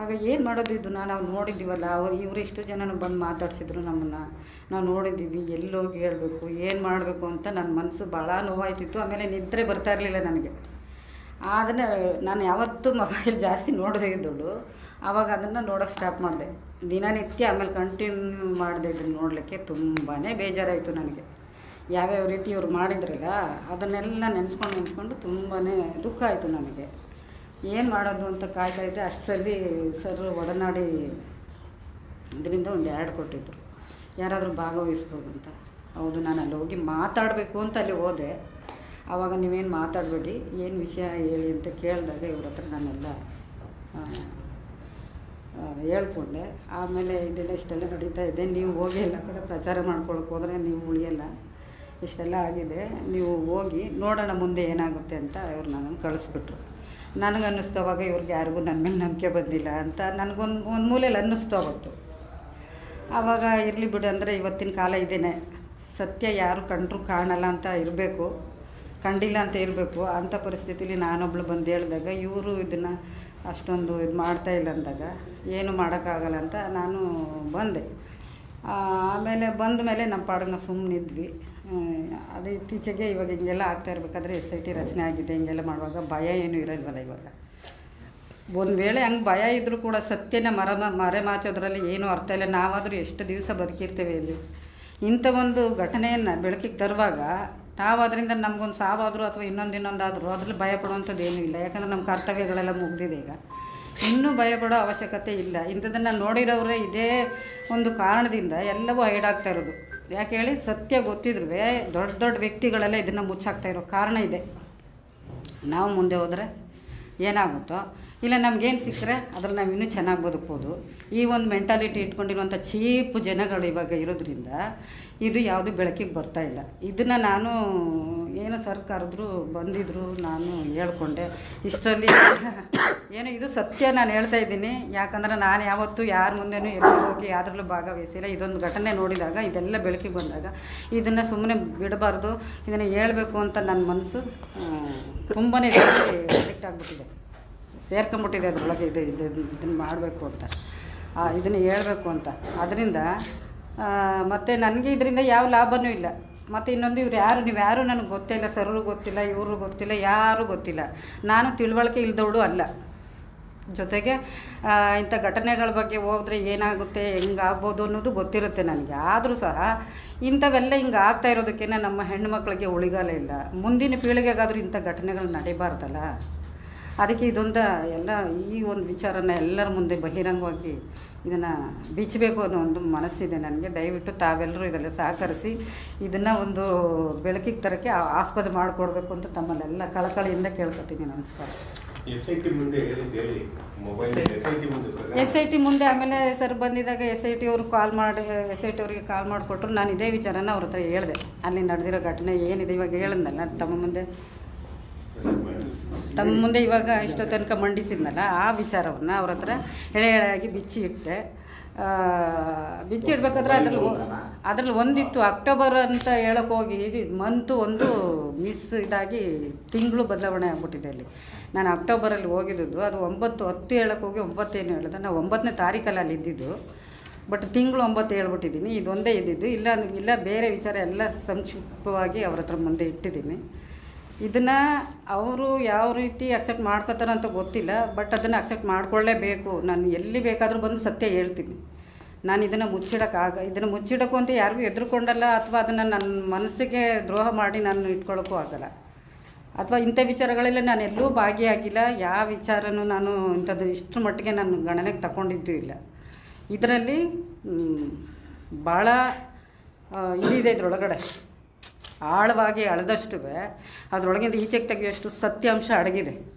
ಆಗ ಏನು ಮಾಡೋದು ಇದು? ನಾನು ನಾವು ನೋಡಿದ್ದೀವಲ್ಲ, ಅವ್ರು ಇವರು ಇಷ್ಟು ಜನನು ಬಂದು ಮಾತಾಡ್ಸಿದ್ರು ನಮ್ಮನ್ನು. ನಾವು ನೋಡಿದ್ದೀವಿ, ಎಲ್ಲೋಗಿ ಹೇಳಬೇಕು, ಏನು ಮಾಡಬೇಕು ಅಂತ ನನ್ನ ಮನಸ್ಸು ಭಾಳ ನೋವಾಯ್ತಿತ್ತು, ಆಮೇಲೆ ನಿದ್ರೆ ಬರ್ತಾ ಇರಲಿಲ್ಲ ನನಗೆ. ಅದನ್ನು ನಾನು ಯಾವತ್ತೂ ಮೊಬೈಲ್ ಜಾಸ್ತಿ ನೋಡದೇ ಇದ್ದಳು. ಆವಾಗ ಅದನ್ನು ನೋಡೋಕೆ ಸ್ಟಾರ್ಟ್ ಮಾಡಿದೆ. ದಿನನಿತ್ಯ ಆಮೇಲೆ ಕಂಟಿನ್ಯೂ ಮಾಡಿದೆ ಇದನ್ನು ನೋಡಲಿಕ್ಕೆ ತುಂಬಾ ಬೇಜಾರಾಯಿತು ನನಗೆ. ಯಾವ್ಯಾವ ರೀತಿ ಇವ್ರು ಮಾಡಿದ್ರಲ್ಲ, ಅದನ್ನೆಲ್ಲ ನೆನೆಸ್ಕೊಂಡು ನೆನೆಸ್ಕೊಂಡು ತುಂಬಾ ದುಃಖ ಆಯಿತು ನನಗೆ. ಏನು ಮಾಡೋದು ಅಂತ ಕಾಯ್ತಾ ಇದ್ದೆ ಅಷ್ಟರಲ್ಲಿ ಸರ್ ಒಡನಾಡಿ ಇದರಿಂದ ಒಂದು ಎರಡು ಕೊಟ್ಟಿದ್ದರು ಯಾರಾದರೂ ಭಾಗವಹಿಸ್ಬೋದು ಅಂತ. ಹೌದು, ನಾನು ಅಲ್ಲಿ ಹೋಗಿ ಮಾತಾಡಬೇಕು ಅಂತ ಅಲ್ಲಿ ಹೋದೆ. ಆವಾಗ ನೀವೇನು ಮಾತಾಡಬೇಡಿ, ಏನು ವಿಷಯ ಹೇಳಿ ಅಂತ ಕೇಳಿದಾಗ ಇವ್ರ ಹತ್ರ ನಾನೆಲ್ಲ ಹೇಳ್ಕೊಂಡೆ. ಆಮೇಲೆ ಇದೆಲ್ಲ ಇಷ್ಟೆಲ್ಲ ನಡೀತಾ ಇದೆ. ನೀವು ಹೋಗಿ ಎಲ್ಲ ಕಡೆ ಪ್ರಚಾರ ಮಾಡ್ಕೊಳಕ್ಕೆ ಹೋದರೆ ನೀವು ಉಳಿಯಲ್ಲ. ಇಷ್ಟೆಲ್ಲ ಆಗಿದೆ. ನೀವು ಹೋಗಿ ನೋಡೋಣ ಮುಂದೆ ಏನಾಗುತ್ತೆ ಅಂತ ಇವ್ರು ನನ್ನನ್ನು ಕಳಿಸ್ಬಿಟ್ರು. ನನಗನ್ನಿಸ್ತು ಅವಾಗ ಇವ್ರಿಗೆ ಯಾರಿಗೂ ನನ್ನ ಮೇಲೆ ನಂಬಿಕೆ ಬಂದಿಲ್ಲ ಅಂತ ನನಗೊಂದು ಒಂದು ಮೂಲೆಯಲ್ಲಿ ಅನ್ನಿಸ್ತು ಅವತ್ತು. ಆವಾಗ ಇರಲಿ ಬಿಡು ಅಂದರೆ ಇವತ್ತಿನ ಕಾಲ ಇದೇನೆ. ಸತ್ಯ ಯಾರು ಕಂಡ್ರು ಕಾಣಲ್ಲ ಅಂತ ಇರಬೇಕು. ಕಂಡಿಲ್ಲ ಅಂತ ಇರಬೇಕು. ಅಂಥ ಪರಿಸ್ಥಿತಿಲಿ ನಾನೊಬ್ಳು ಬಂದು ಹೇಳಿದಾಗ ಇವರು ಇದನ್ನು ಅಷ್ಟೊಂದು ಇದು ಮಾಡ್ತಾ ಇಲ್ಲ ಅಂದಾಗ ಏನು ಮಾಡೋಕ್ಕಾಗಲ್ಲ ಅಂತ ನಾನು ಬಂದೆ. ಆಮೇಲೆ ಬಂದ ಮೇಲೆ ನಮ್ಮ ಪಾಡನ್ನ ಸುಮ್ಮನಿದ್ವಿ ಅದು ಇತ್ತೀಚೆಗೆ ಇವಾಗ ಹಿಂಗೆಲ್ಲ ಆಗ್ತಾ ಇರಬೇಕಾದ್ರೆ ಎಸ್ ಐ ಟಿ ರಚನೆ ಆಗಿದೆ, ಹಿಂಗೆಲ್ಲ ಮಾಡುವಾಗ ಭಯ ಏನೂ ಇರಲ್ವಲ್ಲ ಇವಾಗ. ಒಂದು ವೇಳೆ ಹಂಗೆ ಭಯ ಇದ್ದರೂ ಕೂಡ ಸತ್ಯನ ಮರ ಮರೆ ಮಾಚೋದ್ರಲ್ಲಿ ಏನೂ ಅರ್ಥ ಇಲ್ಲ. ನಾವಾದರೂ ಎಷ್ಟು ದಿವಸ ಬದುಕಿರ್ತೇವೆ ಇಲ್ಲಿ? ಇಂಥ ಒಂದು ಘಟನೆಯನ್ನು ಬೆಳಕಿಗೆ ತರುವಾಗ ನಾವು ಅದರಿಂದ ನಮಗೊಂದು ಸಾವಾದರೂ ಅಥವಾ ಇನ್ನೊಂದು ಇನ್ನೊಂದಾದರೂ ಅದ್ರಲ್ಲಿ ಭಯ ಪಡುವಂಥದ್ದು ಏನೂ ಇಲ್ಲ. ಯಾಕಂದರೆ ನಮ್ಮ ಕರ್ತವ್ಯಗಳೆಲ್ಲ ಮುಗಿದಿದೆ ಈಗ. ಇನ್ನೂ ಭಯ ಪಡೋ ಅವಶ್ಯಕತೆ ಇಲ್ಲ. ಇಂಥದ್ದನ್ನು ನೋಡಿರೋರೇ ಇದೇ ಒಂದು ಕಾರಣದಿಂದ ಎಲ್ಲವೂ ಹೈಡಾಗ್ತಾ ಇರೋದು. ಯಾಕೆ ಹೇಳಿ ಸತ್ಯ ಗೊತ್ತಿದ್ರೂ ದೊಡ್ಡ ದೊಡ್ಡ ವ್ಯಕ್ತಿಗಳೆಲ್ಲ ಇದನ್ನು ಮುಚ್ಚಾಕ್ತಾ ಇರೋ ಕಾರಣ ಇದೆ. ನಾವು ಮುಂದೆ ಹೋದರೆ ಏನಾಗುತ್ತೋ, ಇಲ್ಲ ನಮಗೇನು ಸಿಕ್ಕರೆ ಅದ್ರಲ್ಲಿ ನಾವು ಇನ್ನೂ ಚೆನ್ನಾಗಿ ಬದುಕ್ಬೋದು. ಈ ಒಂದು ಮೆಂಟಾಲಿಟಿ ಇಟ್ಕೊಂಡಿರುವಂಥ ಚೀಪ್ ಜನಗಳು ಇವಾಗ ಇರೋದ್ರಿಂದ ಇದು ಯಾವುದು ಬೆಳಕಿಗೆ ಬರ್ತಾ ಇಲ್ಲ. ಇದನ್ನು ನಾನು ಏನೋ ಸರ್ ಕರೆದ್ರು ಬಂದಿದ್ರು ನಾನು ಹೇಳ್ಕೊಂಡೆ. ಇಷ್ಟರಲ್ಲಿ ಏನೋ ಇದು ಸತ್ಯ ನಾನು ಹೇಳ್ತಾ ಇದ್ದೀನಿ. ಯಾಕಂದ್ರೆ ನಾನು ಯಾವತ್ತೂ ಯಾರ ಮುಂದೆನೂ ಎಲ್ಲಿ ಹೋಗಿ ಯಾವ್ದ್ರಲ್ಲೂ ಭಾಗವಹಿಸಿಲ್ಲ. ಇದೊಂದು ಘಟನೆ ನೋಡಿದಾಗ, ಇದೆಲ್ಲ ಬೆಳಕಿಗೆ ಬಂದಾಗ ಇದನ್ನು ಸುಮ್ಮನೆ ಬಿಡಬಾರ್ದು. ಇದನ್ನು ಹೇಳಬೇಕು ಅಂತ ನನ್ನ ಮನಸ್ಸು ತುಂಬಾ ಅಡಿಕ್ಟ್ ಆಗಿಬಿಟ್ಟಿದೆ. ಸೇರ್ಕೊಂಬಿಟ್ಟಿದೆ ಅದರೊಳಗೆ ಇದು ಇದು, ಇದನ್ನು ಮಾಡಬೇಕು ಅಂತ. ಇದನ್ನು ಹೇಳಬೇಕು ಅಂತ. ಅದರಿಂದ ಮತ್ತು ನನಗೆ ಇದರಿಂದ ಯಾವ ಲಾಭವೂ ಇಲ್ಲ. ಮತ್ತು ಇನ್ನೊಂದು ಇವ್ರು ಯಾರು, ನೀವು ಯಾರು ನನಗೆ ಗೊತ್ತಿಲ್ಲ ಸರ್ರು ಗೊತ್ತಿಲ್ಲ, ಇವರು ಗೊತ್ತಿಲ್ಲ, ಯಾರೂ ಗೊತ್ತಿಲ್ಲ. ನಾನು ತಿಳುವಳಿಕೆ ಇಲ್ದವಳು ಅಲ್ಲ. ಜೊತೆಗೆ ಇಂಥ ಘಟನೆಗಳ ಬಗ್ಗೆ ಹೋದರೆ ಏನಾಗುತ್ತೆ ಹೆಂಗಾಗ್ಬೋದು ಅನ್ನೋದು ಗೊತ್ತಿರುತ್ತೆ ನನಗೆ. ಆದರೂ ಸಹ, ಇಂಥವೆಲ್ಲ ಹಿಂಗೆ ಆಗ್ತಾ ಇರೋದಕ್ಕೆ ನಮ್ಮ ಹೆಣ್ಣು ಮಕ್ಕಳಿಗೆ ಉಳಿಗಾಲ ಇಲ್ಲ. ಮುಂದಿನ ಪೀಳಿಗೆಗಾದರೂ ಇಂಥ ಘಟನೆಗಳು ನಡೀಬಾರ್ದಲ್ಲ. ಅದಕ್ಕೆ ಇದೊಂದು ಎಲ್ಲ ಈ ಒಂದು ವಿಚಾರನ ಎಲ್ಲರ ಮುಂದೆ ಬಹಿರಂಗವಾಗಿ ಇದನ್ನು ಬಿಚ್ಚಬೇಕು ಅನ್ನೋ ಒಂದು ಮನಸ್ಸಿದೆ ನನಗೆ. ದಯವಿಟ್ಟು ತಾವೆಲ್ಲರೂ ಇದರಲ್ಲಿ ಸಹಕರಿಸಿ ಇದನ್ನು ಒಂದು ಬೆಳಕಿಗೆ ತರೋಕ್ಕೆ ಆ- ಆಸ್ಪದ ಮಾಡಿಕೊಡ್ಬೇಕು ಅಂತ ತಮ್ಮಲ್ಲೆಲ್ಲ ಕಳಕಳಿಯಿಂದ ಕೇಳ್ಕೊತೀನಿ. ನಮಸ್ಕಾರ. ಎಸ್ ಐ ಟಿ ಮುಂದೆ ಹೇಳಿದ್ದು ಹೇಳಿ. ಮೊಬೈಲ್ ಎಸ್ ಐ ಟಿ ಮುಂದೆ ಪ್ರಕರಣ. ಎಸ್ ಐ ಟಿ ಮುಂದೆ ಆಮೇಲೆ ಸರ್ ಬಂದಿದ್ದಾಗ ಎಸ್ ಐ ಟಿ ಅವರು ಕಾಲ್ ಮಾಡಿ ಎಸ್ ಐ ಟಿ ಅವರಿಗೆ ಕಾಲ್ ಮಾಡಿಕೊಟ್ರು. ನಾನು ಇದೇ ವಿಚಾರನ ಅವ್ರ ಹತ್ರ ಹೇಳಿದೆ. ಅಲ್ಲಿ ನಡೆದಿರೋ ಘಟನೆ ಏನಿದೆ ಇವಾಗ ಹೇಳಿದ್ನಲ್ಲ ತಮ್ಮ ಮುಂದೆ? ತಮ್ಮ ಮುಂದೆ ಇವಾಗ ಇಷ್ಟೋ ತನಕ ಮಂಡಿಸಿದ್ನಲ್ಲ, ಆ ವಿಚಾರವನ್ನು ಅವ್ರ ಹತ್ರ ಎಳೆ ಎಳೆಯಾಗಿ ಬಿಚ್ಚಿ ಇಟ್ಟೆ. ಬಿಚ್ಚಿ ಇಡ್ಬೇಕಾದ್ರೆ ಅದ್ರಲ್ಲಿ ಅದ್ರಲ್ಲಿ ಒಂದಿತ್ತು ಅಕ್ಟೋಬರ್ ಅಂತ ಹೇಳಕ್ಕೆ ಹೋಗಿ ಇದು ಮಂತು ಒಂದು ಮಿಸ್ ಇದಾಗಿ ತಿಂಗಳು ಬದಲಾವಣೆ ಆಗ್ಬಿಟ್ಟಿದೆ ಅಲ್ಲಿ. ನಾನು ಅಕ್ಟೋಬರಲ್ಲಿ ಹೋಗಿದ್ದು ಅದು ಒಂಬತ್ತು ಹತ್ತು ಹೇಳಕ್ಕೆ ಹೋಗಿ ಒಂಬತ್ತೇನು ಹೇಳಿದೆ ನಾವು ಒಂಬತ್ತನೇ ತಾರೀಕಲ್ಲಿ ಅಲ್ಲಿ ಇದ್ದಿದ್ದು. ಬಟ್ ತಿಂಗಳು ಒಂಬತ್ತು ಹೇಳ್ಬಿಟ್ಟಿದ್ದೀನಿ, ಇದೊಂದೇ ಇದ್ದಿದ್ದು. ಇಲ್ಲ ಇಲ್ಲ, ಬೇರೆ ವಿಚಾರ ಎಲ್ಲ ಸಂಕ್ಷಿಪ್ತವಾಗಿ ಅವ್ರ ಹತ್ರ ಮುಂದೆ ಇಟ್ಟಿದ್ದೀನಿ. ಇದನ್ನು ಅವರು ಯಾವ ರೀತಿ ಅಕ್ಸೆಪ್ಟ್ ಮಾಡ್ಕೋತಾರೆ ಅಂತ ಗೊತ್ತಿಲ್ಲ ಬಟ್ ಅದನ್ನು ಅಕ್ಸೆಪ್ಟ್ ಮಾಡ್ಕೊಳ್ಳೇಬೇಕು. ನಾನು ಎಲ್ಲಿ ಬೇಕಾದರೂ ಬಂದು ಸತ್ಯ ಹೇಳ್ತೀನಿ. ನಾನು ಇದನ್ನು ಮುಚ್ಚಿಡೋಕ್ಕಾಗ ಇದನ್ನು ಮುಚ್ಚಿಡೋಕ್ಕೂ ಅಂತ ಯಾರಿಗೂ ಎದುರುಕೊಂಡಲ್ಲ ಅಥವಾ ಅದನ್ನು ನನ್ನ ಮನಸ್ಸಿಗೆ ದ್ರೋಹ ಮಾಡಿ ನಾನು ಇಟ್ಕೊಳ್ಳೋಕ್ಕೂ ಆಗಲ್ಲ. ಅಥವಾ ಇಂಥ ವಿಚಾರಗಳಲ್ಲಿ ನಾನು ಎಲ್ಲೂ ಭಾಗಿಯಾಗಿಲ್ಲ. ಯಾವ ವಿಚಾರನೂ ನಾನು ಇಂಥದ್ದು ಇಷ್ಟರ ಮಟ್ಟಿಗೆ ನಾನು ಗಣನೆಗೆ ತಗೊಂಡಿದ್ದು ಇಲ್ಲ. ಇದರಲ್ಲಿ ಭಾಳ ಇದಿದೆ ಇದ್ರೊಳಗಡೆ. ಆಳವಾಗಿ ಅಳೆದಷ್ಟು ಅದರೊಳಗಿಂದ ಈಚೆಗೆ ತೆಗೆಯುವಷ್ಟು ಸತ್ಯಾಂಶ ಅಡಗಿದೆ.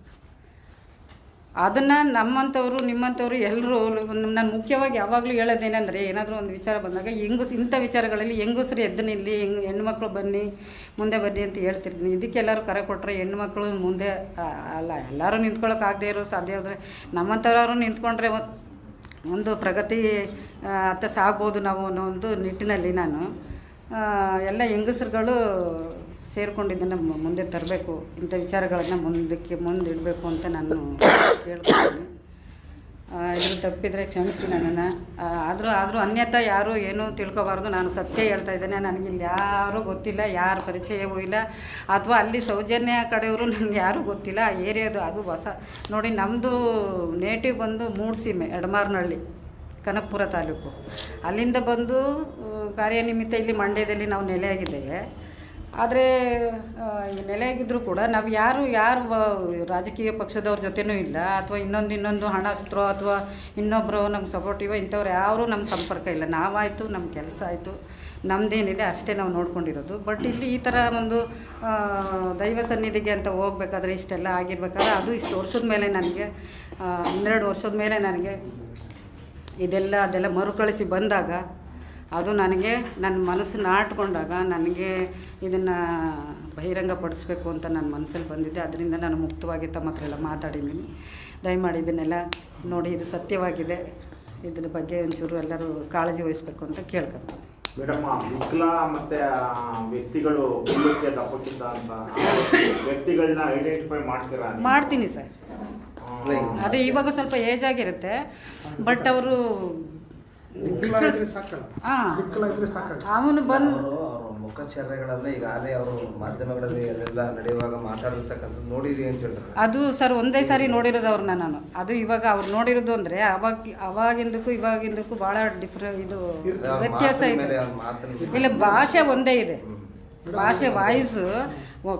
ಅದನ್ನು ನಮ್ಮಂಥವ್ರು, ನಿಮ್ಮಂಥವ್ರು ಎಲ್ಲರೂ ನಾನು ಮುಖ್ಯವಾಗಿ ಯಾವಾಗಲೂ ಹೇಳೋದೇನೆಂದರೆ, ಏನಾದರೂ ಒಂದು ವಿಚಾರ ಬಂದಾಗ, ಹೆಂಗಸ್, ಇಂಥ ವಿಚಾರಗಳಲ್ಲಿ ಹೆಂಗಸ್ರು ಎದ್ದು ನಿಲ್ಲಿ, ಹೆಂಗ್ ಹೆಣ್ಮಕ್ಳು ಬನ್ನಿ, ಮುಂದೆ ಬನ್ನಿ ಅಂತ ಹೇಳ್ತಿರ್ತೀನಿ. ಇದಕ್ಕೆಲ್ಲರೂ ಕರೆ ಕೊಟ್ಟರೆ ಹೆಣ್ಮಕ್ಳು ಮುಂದೆ ಅಲ್ಲ, ಎಲ್ಲರೂ ನಿಂತ್ಕೊಳ್ಳೋಕ್ಕಾಗದೇ ಇರೋ ಸಾಧ್ಯ ಆದರೆ ನಮ್ಮಂಥವ್ರು ನಿಂತ್ಕೊಂಡ್ರೆ ಒಂದ್- ಪ್ರಗತಿ ಅತ್ತ ಸಾಗ್ಬೋದು ನಾವು ಅನ್ನೋ ಒಂದು ನಿಟ್ಟಿನಲ್ಲಿ ನಾನು. ಎಲ್ಲ ಹೆಂಗಸ್ರುಗಳು ಸೇರಿಕೊಂಡಿದ್ದನ್ನು ಮುಂದೆ ತರಬೇಕು, ಇಂಥ ವಿಚಾರಗಳನ್ನು ಮುಂದಕ್ಕೆ ಮುಂದಿಡಬೇಕು ಅಂತ ನಾನು ಕೇಳ್ಕೊತೀನಿ. ಇದು ತಪ್ಪಿದರೆ ಕ್ಷಮಿಸಿ ನನ್ನನ್ನು. ಆದರೂ ಆದರೂ ಅನ್ಯತಾ ಯಾರು ಏನೂ ತಿಳ್ಕೊಬಾರ್ದು. ನಾನು ಸತ್ಯ ಹೇಳ್ತಾ ಇದ್ದೇನೆ. ನನಗಿಲ್ಲಿ ಯಾರೂ ಗೊತ್ತಿಲ್ಲ, ಯಾರ ಪರಿಚಯವೂ ಇಲ್ಲ, ಅಥವಾ ಅಲ್ಲಿ ಸೌಜನ್ಯ ಕಡೆಯವರು ನನಗೆ ಯಾರೂ ಗೊತ್ತಿಲ್ಲ. ಆ ಏರಿಯಾದು ಅದು ಹೊಸ. ನೋಡಿ ನಮ್ಮದು ನೇಟಿವ್ ಬಂದು ಮೂಡ್ಸೀಮೆ ಎಡಮಾರ್ನಹಳ್ಳಿ ಕನಕಪುರ ತಾಲೂಕು. ಅಲ್ಲಿಂದ ಬಂದು ಕಾರ್ಯನಿಮಿತ್ತ ಇಲ್ಲಿ ಮಂಡ್ಯದಲ್ಲಿ ನಾವು ನೆಲೆಯಾಗಿದ್ದೇವೆ. ಆದರೆ ನೆಲೆಯಾಗಿದ್ದರೂ ಕೂಡ ನಾವು ಯಾರು ಯಾರು ರಾಜಕೀಯ ಪಕ್ಷದವ್ರ ಜೊತೆನೂ ಇಲ್ಲ. ಅಥವಾ ಇನ್ನೊಂದು ಇನ್ನೊಂದು ಹಣಾಸ್ತ್ರೋ ಅಥವಾ ಇನ್ನೊಬ್ಬರು ನಮ್ಮ ಸಪೋರ್ಟಿವ ಇಂಥವ್ರು ಯಾರೂ ನಮ್ಮ ಸಂಪರ್ಕ ಇಲ್ಲ. ನಾವಾಯಿತು ನಮ್ಮ ಕೆಲಸ ಆಯಿತು. ನಮ್ಮದೇನಿದೆ ಅಷ್ಟೇ ನಾವು ನೋಡ್ಕೊಂಡಿರೋದು. ಬಟ್ ಇಲ್ಲಿ ಈ ಥರ ಒಂದು ದೈವ ಸನ್ನಿಧಿಗೆ ಅಂತ ಹೋಗ್ಬೇಕಾದ್ರೆ ಇಷ್ಟೆಲ್ಲ ಆಗಿರ್ಬೇಕಾದ್ರೆ ಅದು ಇಷ್ಟು ವರ್ಷದ ಮೇಲೆ ನನಗೆ ಹನ್ನೆರಡು ವರ್ಷದ ಮೇಲೆ ನನಗೆ ಇದೆಲ್ಲ ಅದೆಲ್ಲ ಮರುಕಳಿಸಿ ಬಂದಾಗ ಅದು ನನಗೆ ನನ್ನ ಮನಸ್ಸು ಆಟ್ಕೊಂಡಾಗ ನನಗೆ ಇದನ್ನು ಬಹಿರಂಗಪಡಿಸ್ಬೇಕು ಅಂತ ನನ್ನ ಮನಸ್ಸಲ್ಲಿ ಬಂದಿದೆ. ಅದರಿಂದ ನಾನು ಮುಕ್ತವಾಗಿ ತಮ್ಮ ಹತ್ರ ಎಲ್ಲ ಮಾತಾಡಿದ್ದೀನಿ. ದಯಮಾಡಿ ಇದನ್ನೆಲ್ಲ ನೋಡಿ ಇದು ಸತ್ಯವಾಗಿದೆ. ಇದ್ರ ಬಗ್ಗೆ ಒಂಚೂರು ಎಲ್ಲರೂ ಕಾಳಜಿ ವಹಿಸ್ಬೇಕು ಅಂತ ಕೇಳ್ಕೊತೀನಿ. ಮೇಡಮ್ ವಿಕಲ ಮತ್ತೆ ವ್ಯಕ್ತಿಗಳು ಅಂತ ವ್ಯಕ್ತಿಗಳನ್ನ ಐಡೆಂಟಿಫೈ ಮಾಡ್ತೀರಾ? ಮಾಡ್ತೀನಿ ಸರ್. ಅದೇ ಇವಾಗ ಸ್ವಲ್ಪ ಏಜ್ ಆಗಿರುತ್ತೆ. ಬಟ್ ಅವರು ಅವನು ಬಂದು ಅವರು ಈಗ ಮುಖಚರ್ಯಗಳನ್ನ ಈಗಾಗಲೇ ಅವರು ಮಾಧ್ಯಮಗಳಲ್ಲಿ ಅಲ್ಲೆಲ್ಲ ನಡೆಯುವಾಗ ಮಾತಾಡಿರ್ತಕ್ಕಂಥದ್ದು ನೋಡಿರಿ ಅಂತ ಹೇಳ್ತಾರೆ. ಅದು ಸರ್ ಒಂದೇ ಸಾರಿ ನೋಡಿರೋದು ಅವ್ರನ್ನ ನಾನು. ಅದು ಇವಾಗ ಅವ್ರು ನೋಡಿರೋದು ಅಂದ್ರೆ ಅವಾಗ ಅವಾಗಿಂದಕ್ಕೂ ಇವಾಗಿಂದಕ್ಕೂ ಭಾಳ ಡಿಫ್ರೆ ಇದು ವ್ಯತ್ಯಾಸ ಇದೆ. ಇಲ್ಲ ಭಾಷೆ ಒಂದೇ ಇದೆ. ಭಾಷೆ ವಾಯ್ಸು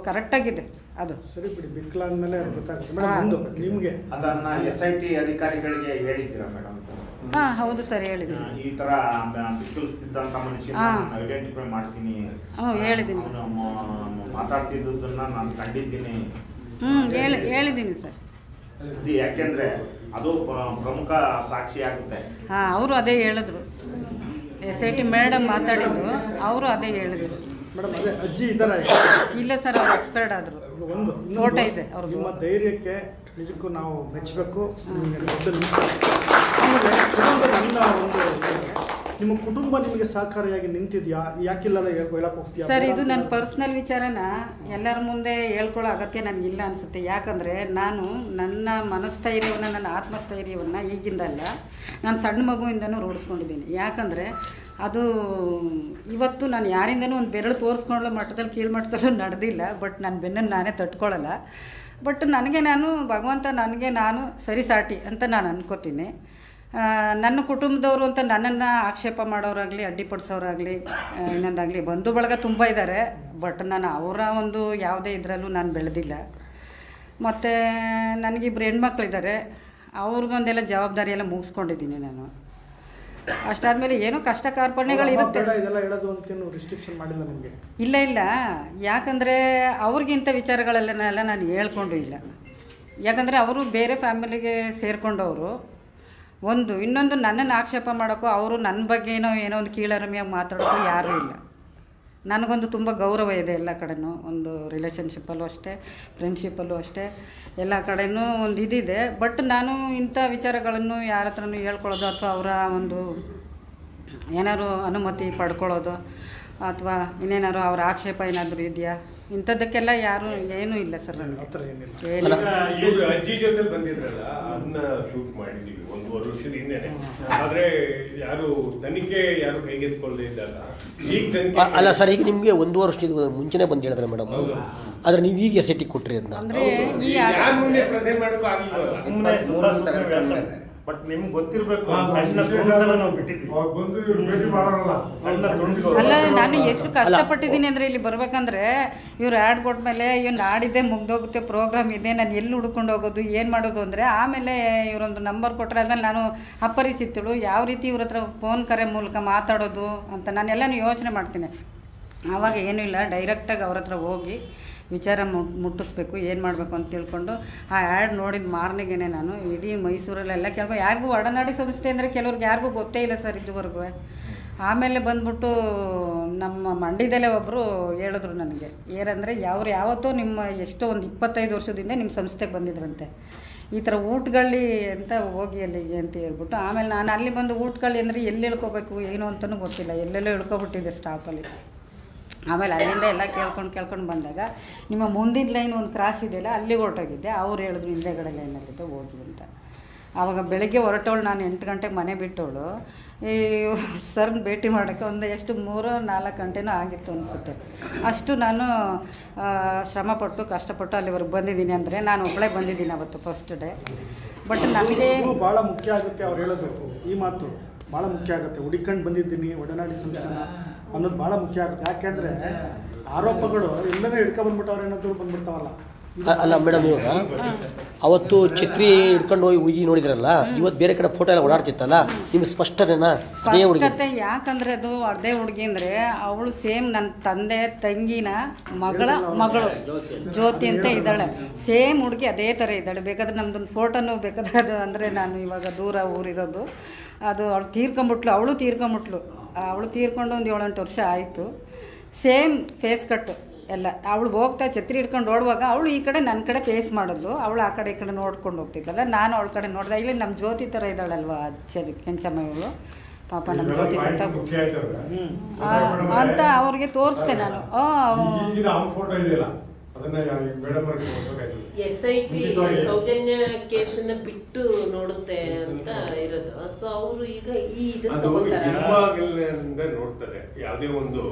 ಕರೆಕ್ಟಾಗಿದೆ ಅದು. ಸರಿ ಬಿಡಿ ಬಿಕ್ಲ ಗೊತ್ತಾಗ್ತದೆ ಗೊತ್ತಾಗುತ್ತೆ. ಹಾ. ಒಂದು ನಿಮಗೆ. ಅದನ್ನ ಎಸ್ ಐ ಟಿ ಅಧಿಕಾರಿಗಳಿಗೆ ಹೇಳಿದ್ದೀರಾ ಮೇಡಮ್? ಹಾಂ ಹೌದು ಸರ್ ಹೇಳಿದ್ದೀನಿ. ಈ ತರ ಬಿಕ್ಕಳಿಸ್ತಿದ್ದಂತ ಮನುಷ್ಯನ ಐಡೆಂಟಿಫೈ ಮಾಡ್ತೀನಿ. ಹ್ಞೂ ಹೇಳಿದ್ದೀನಿ ಸರ್. ಮಾತಾಡ್ತಿದ್ದನ್ನ ನಾನು ಕಂಡಿದ್ದೀನಿ. ಹ್ಞೂ ಹೇಳಿ ಹೇಳಿದ್ದೀನಿ. ಸರ್. ಇದು ಯಾಕೆಂದ್ರೆ ಅದು ಪ್ರಮುಖ ಸಾಕ್ಷಿ ಆಗುತ್ತೆ. ಹಾಂ ಅವರು ಅದೇ ಹೇಳಿದ್ರು. ಎಸ್ ಐ ಟಿ ಮೇಡಮ್ ಮಾತಾಡಿದ್ದು ಅವರು ಅದೇ ಹೇಳಿದ್ರು. ಮೇಡಮ್ ಅದೇ ಅಜ್ಜಿ ಇದ್ದಾರೆ. ಇಲ್ಲ ಸರ್ ಅವ್ರು ಎಕ್ಸ್ಪೈರ್ಡ್ ಆದರು. ಒಂದು ಫೋಟೋ ಇದೆ ಅವ್ರ ನಿಮ್ಮ ಧೈರ್ಯಕ್ಕೆ ನಿಜಕ್ಕೂ ನಾವು ಮೆಚ್ಚಬೇಕು. ನನ್ನ ಒಂದು ನಿಮ್ಮ ಕುಟುಂಬ ನಿಮಗೆ ಸಹಕಾರಿಯಾಗಿ ನಿಂತಿದ್ಯಾ? ಯಾಕಿಲ್ಲ ಹೇಳಕ್ ಹೋಗ್ತೀಯಾ? ಸರ್ ಇದು ನನ್ನ ಪರ್ಸ್ನಲ್ ವಿಚಾರನ ಎಲ್ಲರ ಮುಂದೆ ಹೇಳ್ಕೊಳ್ಳೋ ಅಗತ್ಯ ನನಗಿಲ್ಲ ಅನಿಸುತ್ತೆ. ಯಾಕಂದರೆ ನಾನು ನನ್ನ ಮನಸ್ಥೈರ್ಯವನ್ನು ನನ್ನ ಆತ್ಮಸ್ಥೈರ್ಯವನ್ನು ಈಗಿಂದಲ್ಲ ನಾನು ಸಣ್ಣ ಮಗುವಿಂದನೂ ರೂಢಿಸ್ಕೊಂಡಿದ್ದೀನಿ. ಯಾಕಂದರೆ ಅದು ಇವತ್ತು ನಾನು ಯಾರಿಂದನೂ ಒಂದು ಬೆರಳು ತೋರಿಸ್ಕೊಳ್ಳೋ ಮಟ್ಟದಲ್ಲಿ ಕೀಳು ಮಟ್ಟದಲ್ಲೂ ನಡೆದಿಲ್ಲ. ಬಟ್ ನನ್ನ ಬೆನ್ನನ್ನು ನಾನೇ ತಟ್ಕೊಳ್ಳಲ್ಲ. ಬಟ್ ನನಗೆ ನಾನು ಭಗವಂತ ನನಗೆ ನಾನು ಸರಿಸಾಟಿ ಅಂತ ನಾನು ಅನ್ಕೋತೀನಿ. ನನ್ನ ಕುಟುಂಬದವರು ಅಂತ ನನ್ನನ್ನು ಆಕ್ಷೇಪ ಮಾಡೋರಾಗಲಿ ಅಡ್ಡಿಪಡಿಸೋರಾಗಲಿ ಇನ್ನೊಂದಾಗಲಿ ಬಂಧು ಬಳಗ ತುಂಬ ಇದ್ದಾರೆ ಬಟ್ ನಾನು ಅವರ ಒಂದು ಯಾವುದೇ ಇದರಲ್ಲೂ ನಾನು ಬೆಳೆದಿಲ್ಲ. ಮತ್ತು ನನಗಿಬ್ರು ಹೆಣ್ಮಕ್ಳಿದ್ದಾರೆ ಅವ್ರಿಗೊಂದೆಲ್ಲ ಜವಾಬ್ದಾರಿ ಎಲ್ಲ ಮುಗಿಸ್ಕೊಂಡಿದ್ದೀನಿ ನಾನು. ಅಷ್ಟಾದಮೇಲೆ ಏನೋ ಕಷ್ಟ ಕಾರ್ಪಣ್ಯಗಳು ಇರುತ್ತೆ. ಇಲ್ಲ ಇಲ್ಲ. ಯಾಕಂದರೆ ಅವ್ರಿಗಿಂತ ವಿಚಾರಗಳನ್ನೆಲ್ಲ ನಾನು ಹೇಳ್ಕೊಂಡು ಇಲ್ಲ. ಯಾಕಂದರೆ ಅವರು ಬೇರೆ ಫ್ಯಾಮಿಲಿಗೆ ಸೇರಿಕೊಂಡವರು. ಒಂದು, ಇನ್ನೊಂದು ನನ್ನನ್ನು ಆಕ್ಷೇಪ ಮಾಡೋಕ್ಕೂ ಅವರು ನನ್ನ ಬಗ್ಗೆ ಏನೋ ಏನೋ ಒಂದು ಕೀಳರಿಮೆಯಾಗಿ ಮಾತಾಡೋಕ್ಕೂ ಯಾರೂ ಇಲ್ಲ. ನನಗೊಂದು ತುಂಬ ಗೌರವ ಇದೆ ಎಲ್ಲ ಕಡೆನೂ, ಒಂದು ರಿಲೇಷನ್ಶಿಪ್ಪಲ್ಲೂ ಅಷ್ಟೇ ಫ್ರೆಂಡ್ಶಿಪ್ಪಲ್ಲೂ ಅಷ್ಟೇ, ಎಲ್ಲ ಕಡೆನೂ ಒಂದು ಇದಿದೆ. ಬಟ್ ನಾನು ಇಂಥ ವಿಚಾರಗಳನ್ನು ಯಾರ ಹತ್ರನೂ ಹೇಳ್ಕೊಳ್ಳೋದು ಅಥವಾ ಅವರ ಒಂದು ಏನಾದ್ರು ಅನುಮತಿ ಪಡ್ಕೊಳ್ಳೋದು ಅಥವಾ ಇನ್ನೇನಾದ್ರು ಅವರ ಆಕ್ಷೇಪ ಏನಾದರೂ ಇದೆಯಾ? ಇಂಥದ್ದಕ್ಕೆಲ್ಲ ಯಾರು ಏನು ಇಲ್ಲ ಸರ್ ನನಗೆ. ಇವ್ರು ಅಜ್ಜಿ ಜೊತೆ ಬಂದಿದ್ರಲ್ಲ ಅದನ್ನ ಶೂಟ್ ಮಾಡಿದೀವಿ ಒಂದೂವರೆ ವರ್ಷದ ಹಿಂದೆನೆ. ಆದ್ರೆ ಯಾರು ತನಿಖೆ ಯಾರು ಕೈಗೆತ್ಕೊಳ್ಳದೆ ಈಗ ತನಿಖೆ ಅಲ್ಲ ಸರ್ ಈಗ ನಿಮಗೆ ಒಂದೂವರೆ ವರ್ಷದ ಮುಂಚೆನೆ ಬಂದು ಹೇಳಿದ್ರೆ ಮೇಡಮ್ ಆದ್ರೆ ನೀವು ಈಗ ಸೆಟ್ಟಿಗೆ ಕೊಟ್ರಿ ಅದನ್ನ ಅಂದರೆ ಯಾರ ಮುಂದೆ ಪ್ರೆಸೆಂಟ್ ಮಾಡಕ್ಕೂ ಸುಮ್ಮನೆ ಬಟ್ ನಿಮ್ಗೆ ಗೊತ್ತಿರಬೇಕು ಸಣ್ಣ ನಾವು ಬಿಟ್ಟಿದ್ವಿ. ಬಂದು ಇವ್ರು ಭೇಟಿ ಮಾಡೋರಲ್ಲ. ಸಣ್ಣ ತುಂಡು ಅಲ್ಲ ನಾನು ಎಷ್ಟು ಕಷ್ಟಪಟ್ಟಿದ್ದೀನಿ ಅಂದರೆ ಇಲ್ಲಿ ಬರ್ಬೇಕಂದ್ರೆ ಇವ್ರು ಆ್ಯಡ್ ಕೊಟ್ಮೇಲೆ ಇವ್ನು ನಾಡಿದ್ದೆ ಮುಗ್ದೋಗುತ್ತೆ ಪ್ರೋಗ್ರಾಮ್ ಇದೆ ನಾನು ಎಲ್ಲಿ ಹುಡ್ಕೊಂಡು ಹೋಗೋದು ಏನು ಮಾಡೋದು ಅಂದರೆ ಆಮೇಲೆ ಇವರೊಂದು ನಂಬರ್ ಕೊಟ್ಟರೆ ಅದ್ರಲ್ಲಿ ನಾನು ಅಪರಿಚಿತಳು ಯಾವ ರೀತಿ ಇವ್ರ ಹತ್ರ ಫೋನ್ ಕರೆ ಮೂಲಕ ಮಾತಾಡೋದು ಅಂತ ನಾನೆಲ್ಲನೂ ಯೋಚನೆ ಮಾಡ್ತೀನಿ. ಆವಾಗ ಏನೂ ಇಲ್ಲ ಡೈರೆಕ್ಟಾಗಿ ಅವ್ರ ಹತ್ರ ಹೋಗಿ ವಿಚಾರ ಮುಟ್ ಮುಟ್ಟಿಸ್ಬೇಕು, ಏನು ಮಾಡಬೇಕು ಅಂತ ತಿಳ್ಕೊಂಡು, ಆ ಆ್ಯಡ್ ನೋಡಿದ ಮಾರನೆಗೇನೆ ನಾನು, ಇಡೀ ಮೈಸೂರಲ್ಲೆಲ್ಲ ಕೆಲವು ಯಾರಿಗೂ ಒಡನಾಡಿ ಸಂಸ್ಥೆ ಅಂದರೆ ಕೆಲವ್ರಿಗೆ ಯಾರಿಗೂ ಗೊತ್ತೇ ಇಲ್ಲ ಸರ್ ಇದುವರೆಗೂ. ಆಮೇಲೆ ಬಂದ್ಬಿಟ್ಟು, ನಮ್ಮ ಮಂಡ್ಯದಲ್ಲೇ ಒಬ್ಬರು ಹೇಳಿದ್ರು ನನಗೆ, ಏನಂದರೆ, ಯಾವ್ರು ಯಾವತ್ತೋ ನಿಮ್ಮ ಎಷ್ಟೋ ಒಂದು ಇಪ್ಪತ್ತೈದು ವರ್ಷದಿಂದ ನಿಮ್ಮ ಸಂಸ್ಥೆಗೆ ಬಂದಿದ್ರಂತೆ. ಈ ಥರ ಊಟಗಳ್ಳಿ ಅಂತ ಹೋಗಿ ಅಲ್ಲಿಗೆ ಅಂತ ಹೇಳ್ಬಿಟ್ಟು, ಆಮೇಲೆ ನಾನು ಅಲ್ಲಿ ಬಂದು ಊಟಗಳ್ಳಿ ಅಂದರೆ ಎಲ್ಲಿ ಇಳ್ಕೊಬೇಕು, ಏನು ಅಂತಲೂ ಗೊತ್ತಿಲ್ಲ, ಎಲ್ಲೆಲ್ಲೋ ಇಳ್ಕೊಬಿಟ್ಟಿದ್ದೆ ಸ್ಟಾಪಲ್ಲಿ ಆಮೇಲೆ ಅಲ್ಲಿಂದ ಎಲ್ಲ ಕೇಳ್ಕೊಂಡು ಕೇಳ್ಕೊಂಡು ಬಂದಾಗ ನಿಮ್ಮ ಮುಂದಿನ ಲೈನ್ ಒಂದು ಕ್ರಾಸ್ ಇದೆಯಲ್ಲ ಅಲ್ಲಿಗೆ ಹೊರಟೋಗಿದ್ದೆ. ಅವ್ರು ಹೇಳಿದ್ರು ಹಿಂದೆಗಡೆ ಲೈನಲ್ಲಿದ್ದೆ ಹೋಗಿ ಅಂತ. ಆವಾಗ ಬೆಳಗ್ಗೆ ಹೊರಟವಳು ನಾನು ಎಂಟು ಗಂಟೆಗೆ ಮನೆ ಬಿಟ್ಟವಳು ಈ ಸರ್ನ ಭೇಟಿ ಮಾಡೋಕ್ಕೆ ಒಂದು ಎಷ್ಟು ಮೂರು ನಾಲ್ಕು ಗಂಟೆನೂ ಆಗಿತ್ತು ಅನಿಸುತ್ತೆ. ಅಷ್ಟು ನಾನು ಶ್ರಮಪಟ್ಟು, ಕಷ್ಟಪಟ್ಟು ಅಲ್ಲಿವರೆಗೆ ಬಂದಿದ್ದೀನಿ ಅಂದರೆ ನಾನು ಒಬ್ಬಳೇ ಬಂದಿದ್ದೀನಿ ಅವತ್ತು ಫಸ್ಟ್ ಡೇ ಬಟ್ ನನಗೆ ಭಾಳ ಮುಖ್ಯ ಆಗುತ್ತೆ ಅವ್ರು ಹೇಳೋದು. ಈ ಮಾತು ಭಾಳ ಮುಖ್ಯ ಆಗುತ್ತೆ. ಹುಡುಕೊಂಡು ಬಂದಿದ್ದೀನಿ, ಒಡನಾಡಿ ಸಂಸ್ಥಾನ. ಅನ್ನೋದು ಭಾಳ ಮುಖ್ಯ ಆಗುತ್ತೆ. ಯಾಕೆಂದ್ರೆ ಆರೋಪಗಳು ಎಲ್ಲರೂ ಹಿಡ್ಕೊ ಬಂದ್ಬಿಟ್ಟವ್ರು ಏನಾದ್ರು ಬಂದ್ಬಿಡ್ತಾವಲ್ಲ. ಅಲ್ಲ ಮೇಡಮ್ ಇವಾಗ ಅವತ್ತು ಛತ್ರಿ ಹಿಡ್ಕೊಂಡು ಹೋಗಿ ಹುಡುಗಿ ನೋಡಿದ್ರಲ್ಲ ಇವತ್ತು ಬೇರೆ ಕಡೆ ಫೋಟೋ ಎಲ್ಲ ಓಡಾಡ್ತಿತ್ತಲ್ಲ ನಿಮ್ಗೆ ಸ್ಪಷ್ಟತೆನಾ ಅದೇ ಹುಡುಗಿ ಸ್ಪಷ್ಟತೆ ಯಾಕಂದ್ರೆ ಅದು ಅದೇ ಹುಡುಗಿ ಅಂದ್ರೆ ಅವಳು ಸೇಮ್ ನನ್ನ ತಂದೆ ತಂಗಿನ ಮಗಳ ಮಗಳು. ಜ್ಯೋತಿ ಅಂತ ಇದ್ದಾಳೆ. ಸೇಮ್ ಹುಡುಗಿ ಅದೇ ಥರ ಇದ್ದಾಳೆ. ಬೇಕಾದ್ರೆ ನಮ್ದೊಂದು ಫೋಟೋನು ಬೇಕಾದ್ರೆ ಅದು ಅಂದರೆ ನಾನು ಇವಾಗ ದೂರ ಊರಿರೋದು. ಅದು ಅವಳು ತೀರ್ಕೊಂಬಿಟ್ಲು ಅವಳು ತೀರ್ಕೊಂಬಿಟ್ಲು. ಅವಳು ತೀರ್ಕೊಂಡು ಒಂದು ಏಳೆಂಟು ವರ್ಷ ಆಯಿತು. ಸೇಮ್ ಫೇಸ್ ಕಟ್ಟು ಎಲ್ಲ. ಅವಳು ಹೋಗ್ತಾ ಛತ್ರಿ ಹಿಡ್ಕೊಂಡು ಓಡುವಾಗ ಅವಳು ಈ ಕಡೆ ನನ್ನ ಕಡೆ ಫೇಸ್ ಮಾಡಿದ್ಲು ಅವಳು ಆ ಕಡೆ ಈ ಕಡೆ ನೋಡ್ಕೊಂಡು ಹೋಗ್ತಿದ್ದಲ್ಲ ನಾನು ಅವಳ ಕಡೆ ನೋಡಿದೆ. ಇಲ್ಲಿ ನಮ್ಮ ಜ್ಯೋತಿ ಥರ ಇದ್ದಾಳಲ್ವ ಚರಿ ಕೆಂಚಮ್ಮ ಇವಳು? ಪಾಪ ನಮ್ಮ ಜ್ಯೋತಿ ಸತ್ತ ಹ್ಞೂ ಅಂತ ಅವ್ರಿಗೆ ತೋರಿಸ್ದೆ ನಾನು. ಎಸ್ ಐ ಟಿ ಸೌಜನ್ಯ ಕೇಸನ್ನ ಬಿಟ್ಟು ನೋಡುತ್ತೆ ಅಂತ ಇರೋದು. ಸೊ ಅವರು ಈಗ ಈ ಇದನ್ನು ಅದು ನೋಡ್ತಾರೆ ಯಾವುದೇ ಒಂದು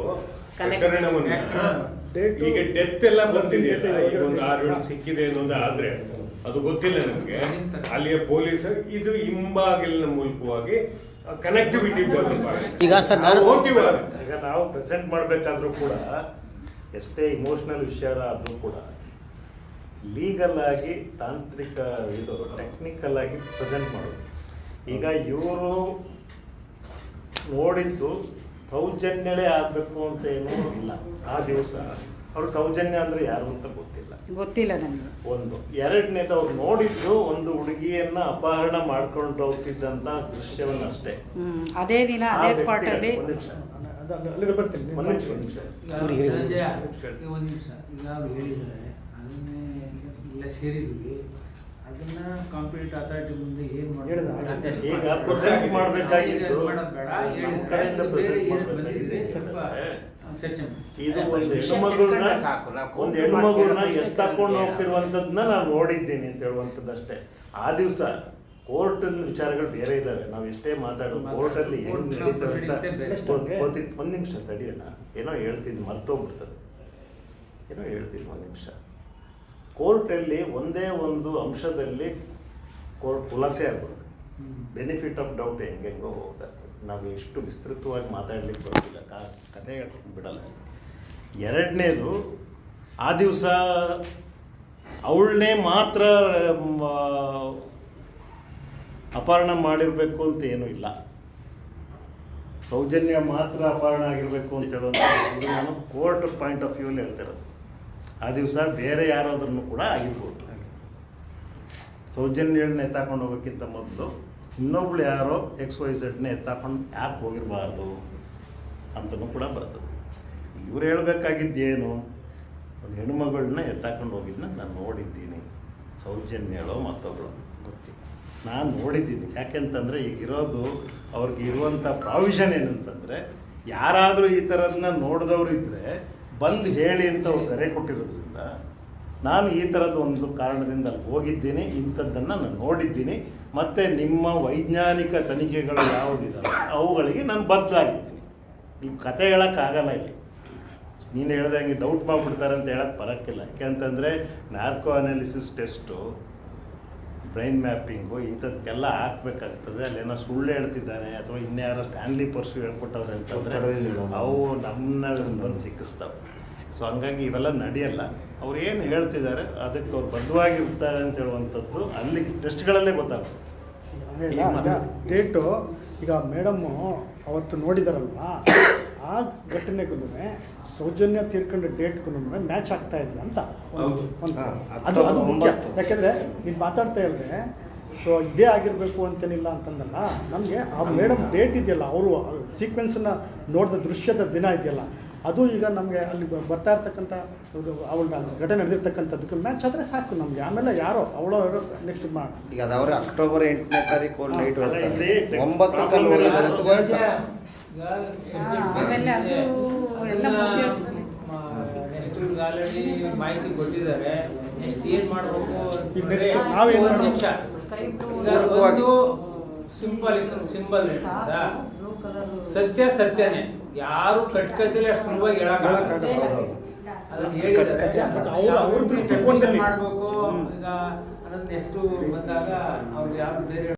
ಈಗ ಡೆತ್ ಎಲ್ಲ ಬಂದಿದೆ. ಈಗ ಒಂದು ಆರು ಏಳು ಸಿಕ್ಕಿದೆ ಅನ್ನೋದು ಆದ್ರೆ ಅದು ಗೊತ್ತಿಲ್ಲ ನಮ್ಗೆ. ಅಲ್ಲಿಯ ಪೊಲೀಸ್ ಇದು ಹಿಂಬಾಗಿಲಿನ ಮೂಲಕವಾಗಿ ಕನೆಕ್ಟಿವಿಟಿ ಈಗ ಸರ್ ನಾನು ಹೋಗ್ತೀವಿ ಈಗ ನಾವು ಪ್ರೆಸೆಂಟ್ ಮಾಡ್ಬೇಕಾದ್ರೂ ಕೂಡ ಎಷ್ಟೇ ಇಮೋಷ್ನಲ್ ವಿಷಯ ಆದರೂ ಕೂಡ ಲೀಗಲ್ ಆಗಿ ತಾಂತ್ರಿಕ ಇದು ಟೆಕ್ನಿಕಲ್ ಆಗಿ ಪ್ರೆಸೆಂಟ್ ಮಾಡೋದು. ಈಗ ಇವರು ನೋಡಿದ್ದು ಸೌಜನ್ಯವೇ ಆಗಬೇಕು ಅಂತ ಏನೂ ಇಲ್ಲ. ಆ ದಿವಸ ಅವ್ರಿಗೆ ಸೌಜನ್ಯ ಅಂದರೆ ಯಾರು ಅಂತ ಗೊತ್ತಿಲ್ಲ. ಗೊತ್ತಿಲ್ಲ ನನಗೆ. ಒಂದು. ಎರಡನೇದು ಅವ್ರು ನೋಡಿದ್ದು ಒಂದು ಹುಡುಗಿಯನ್ನ ಅಪಹರಣ ಮಾಡ್ಕೊಂಡು ಹೋಗ್ತಿದ್ದಂತ ದೃಶ್ಯವನ್ನಷ್ಟೇ. ಅದೇ ದಿನ ಅದೇ ಸ್ಪಾಟ್ ಅಲ್ಲಿ- ಅಲ್ಲಿಗೆ ಬರ್ತೀನಿ ನೀವು ಒಂದ್ ನಿಮಿಷ. ಒಂದ್ ನಿಮಿಷ ಈಗ ಒಂದು ನಿಮಿಷ. ಅವ್ರು ಹೇಳಿದ್ದಾರೆ ಅದನ್ನೇ ಎಲ್ಲ ಸೇರಿದ್ವಿ ಅದನ್ನ ಕಾಂಪಿಟೇಟ್ ಅಥಾರಿಟಿ ಮುಂದೆ ಏನ್ ಅಷ್ಟೇ ಈಗ ಮಾಡ್ಬೇಕಾಗಿತ್ತು. ಮಾಡೋದು ಬೇಡ? ಹೇಳಿದ್ರೆ ಬೇರೆ ಏನು ಮಾಡ್ಬೇಕಾಗಿದೆ. ಬಂದಿದ್ರೆ ಸ್ವಲ್ಪ ಚರ್ಚೆ ಇದು ಒಂದು ಹೆಣ್ಮಗುನ ಎತ್ತಕೊಂಡು ಹೋಗ್ತಿರುವಂತದ್ನ ನಾನು ನೋಡಿದ್ದೀನಿ ಅಂತ ಹೇಳುವಂಥದ್ದು ಅಷ್ಟೇ ಆ ದಿವಸ ಕೋರ್ಟ್ ವಿಚಾರಗಳು ಬೇರೆ ಇದ್ದಾವೆ ನಾವು ಎಷ್ಟೇ ಮಾತಾಡೋ ಕೋರ್ಟ್ ಅಲ್ಲಿ ಏನ್ Court ನ ನಡೀತದೆ proceedings ಏ ಬೇರೆ. ಅಂತ ಒಂದ್- ನಿಮಿಷ ತಡೆಯಲ್ಲ ಏನೋ ಹೇಳ್ತಿದ್ದು ಮರ್ತೋಗ್ಬಿಡ್ತದೆ. ಏನೋ ಹೇಳ್ತಿದ್ದು ಒಂದು ನಿಮಿಷ. ಕೋರ್ಟಲ್ಲಿ ಒಂದೇ ಒಂದು ಅಂಶದಲ್ಲಿ ಕೋರ್ಟ್ ಖುಲಾಸೆ ಆಗ್ಬಿಡುತ್ತೆ. ಬೆನಿಫಿಟ್ ಆಫ್ ಡೌಟ್ ಹೆಂಗೆಂಗೋ ಹೋಗ್ತದೆ ನಾವು ಎಷ್ಟು ವಿಸ್ತೃತವಾಗಿ ಮಾತಾಡ್ಲಿಕ್ಕೆ ಬರ್ತಿಲ್ಲ. ಕಾ ಕತೆ ಹೇಳ್ಕೊಂಡು ಬಿಡಲ್ಲ. ಎರಡನೇದು ಆ ದಿವಸ ಅವಳನ್ನೇ ಮಾತ್ರ ಅಪಹರಣ ಮಾಡಿರಬೇಕು ಅಂತ ಏನೂ ಇಲ್ಲ. ಸೌಜನ್ಯ ಮಾತ್ರ ಅಪಹರಣ ಆಗಿರಬೇಕು ಅಂತ ಹೇಳುವಂಥ ನಾನು ಕೋರ್ಟ್ ಪಾಯಿಂಟ್ ಆಫ್ ವ್ಯೂಲಿ ಹೇಳ್ತಿರೋದು ಆ ದಿವಸ ಬೇರೆ ಯಾರಾದ್ರೂ ಕೂಡ ಆಗಿರ್ಬೋದು. ಸೌಜನ್ಯಗಳನ್ನ ಎತ್ತಾಕೊಂಡು ಹೋಗೋಕ್ಕಿಂತ ಮೊದಲು ಇನ್ನೊಬ್ಳು ಯಾರೋ ಎಕ್ಸ್ ವೈ ಝಡ್ನ ಎತ್ತಾಕೊಂಡು ಯಾಕೆ ಹೋಗಿರಬಾರ್ದು ಅಂತಲೂ ಕೂಡ ಬರ್ತದೆ. ಇವ್ರು ಹೇಳಬೇಕಾಗಿದ್ದೇನು? ಒಂದು ಹೆಣ್ಮಗಳನ್ನ ಎತ್ತಾಕೊಂಡು ಹೋಗಿದ್ದನ್ನ ನಾನು ನೋಡಿದ್ದೀನಿ. ಸೌಜನ್ಯಳೋ ಮತ್ತೊಬ್ಬಳು ಗೊತ್ತಿಲ್ಲ. ನಾನು ನೋಡಿದ್ದೀನಿ. ಯಾಕೆಂತಂದರೆ ಈಗಿರೋದು ಅವ್ರಿಗೆ ಇರುವಂಥ ಪ್ರಾವಿಷನ್ ಏನಂತಂದರೆ ಯಾರಾದರೂ ಈ ಥರದನ್ನ ನೋಡಿದವರು ಇದ್ದರೆ ಬಂದು ಹೇಳಿ ಅಂತ ಅವ್ರು ಕರೆ ಕೊಟ್ಟಿರೋದ್ರಿಂದ ನಾನು ಈ ಥರದ ಒಂದು ಕಾರಣದಿಂದ ಅಲ್ಲಿ ಹೋಗಿದ್ದೀನಿ. ಇಂಥದ್ದನ್ನು ನಾನು ನೋಡಿದ್ದೀನಿ. ಮತ್ತು ನಿಮ್ಮ ವೈಜ್ಞಾನಿಕ ತನಿಖೆಗಳು ಯಾವುದಿದ್ದಾವೆ ಅವುಗಳಿಗೆ ನಾನು ಬದಲಾಗಿದ್ದೀನಿ. ಇಲ್ಲಿ ಕತೆ ಹೇಳೋಕ್ಕಾಗಲ್ಲ ಇಲ್ಲಿ. ನೀನು ಹೇಳ್ದಂಗೆ ಡೌಟ್ ಮಾಡಿಬಿಡ್ತಾರೆ ಅಂತ ಹೇಳೋಕ್ಕೆ ಬರೋಕ್ಕಿಲ್ಲ. ಯಾಕೆಂತಂದರೆ narco analysis test brain mapping ಇಂಥದಕ್ಕೆಲ್ಲ ಹಾಕ್ಬೇಕಾಗ್ತದೆ. ಅಲ್ಲೇನೋ ಸುಳ್ಳು ಹೇಳ್ತಿದ್ದಾನೆ ಅಥವಾ ಇನ್ಯಾರೋ ಸ್ಟ್ಯಾನ್ಲಿ ಪರ್ಸು ಹೇಳ್ಕೊಟ್ಟವ್ರೆ ಅಂತಂದರೆ. ಅವು ನಮ್ಮನ್ನ ಬಂದು ಸಿಕ್ಕಿಸ್ತವೆ. ಸೊ ಹಂಗಾಗಿ ಇವೆಲ್ಲ ನಡೆಯಲ್ಲ. ಅವ್ರು ಏನು ಹೇಳ್ತಿದ್ದಾರೆ ಅದಕ್ಕೆ ಅವ್ರು ಬದ್ಧವಾಗಿರ್ತಾರೆ ಅಂತ ಹೇಳುವಂಥದ್ದು ಅಲ್ಲಿ ಟೆಸ್ಟ್ಗಳಲ್ಲೇ ಗೊತ್ತಾಗುತ್ತೆ. ಡೇಟು ಈಗ ಮೇಡಮ್ಮು ಅವತ್ತು ನೋಡಿದಾರಲ್ವಾ? ಆ ಘಟನೆಗೂ ಸೌಜನ್ಯ ತೀರ್ಕೊಂಡ ಡೇಟ್ಗೂ ಮ್ಯಾಚ್ ಆಗ್ತಾ ಇದೆ ಅಂತ ಅದು ಅದು ಮುಖ್ಯ. ಒಂಬತ್ತು. ಯಾಕೆಂದರೆ ನೀನು ಮಾತಾಡ್ತಾ ಹೇಳಿದೆ ಸೊ ಇದೇ ಆಗಿರಬೇಕು ಅಂತೇನಿಲ್ಲ ಅಂತಂದಲ್ಲ ನಮಗೆ ಆ ಮೇಡಮ್ ಡೇಟ್ ಇದೆಯಲ್ಲ ಅವರು ಸೀಕ್ವೆನ್ಸನ್ನ ನೋಡಿದ ದೃಶ್ಯದ ದಿನ ಇದೆಯಲ್ಲ ಅದು ಈಗ ನಮಗೆ ಅಲ್ಲಿ ಬ- ಬರ್ತಾ ಇರ್ತಕ್ಕಂಥ ಅವಳ ಘಟನೆ ನಡೆದಿರ್ತಕ್ಕಂಥದ್ದಕ್ಕೆ ಮ್ಯಾಚ್ ಆದರೆ ಸಾಕು ನಮಗೆ. ಆಮೇಲೆ ಯಾರೋ ಅವಳೋ ನೆಕ್ಸ್ಟ್ ಮಾಡಿ ಈಗ ಅದವ್ರೆ ಅಕ್ಟೋಬರ್ ಎಂಟನೇ ತಾರೀಕು ಅವ್ರು ನೈಟ್ ಅಲ್ಲ, ಆಮೇಲೆ ಅದು ಎಲ್ಲ ನೆಕ್ಸ್ಟ್ ಆಲ್ರೆಡಿ ಮಾಹಿತಿ ಕೊಟ್ಟಿದ್ದಾರೆ. ನೆಕ್ಸ್ಟ್ ಏನು ಮಾಡಬೇಕು ಒಂದು? ನಿಮಿಷ. ಒಂದು ಸಿಂಪಲ್ ಸಿಂಬಲ್ ಸತ್ಯ ಸತ್ಯನೇ. ಯಾರು ಕಟ್ಕತಿಲ್ಲ ಅಷ್ಟು ಸುಲಭವಾಗಿ ಹೇಳಕ್ಕಾಗಲ್ಲ. ಅದನ್ನ ಹೇಳಿದ್ದಾರೆ. ಮಾಡ್ಬೇಕು? ಈಗ ಅದನ್ನ ನೆಕ್ಸ್ಟ್ ಬಂದಾಗ ಅವ್ರು ಯಾರು ಬೇರೆ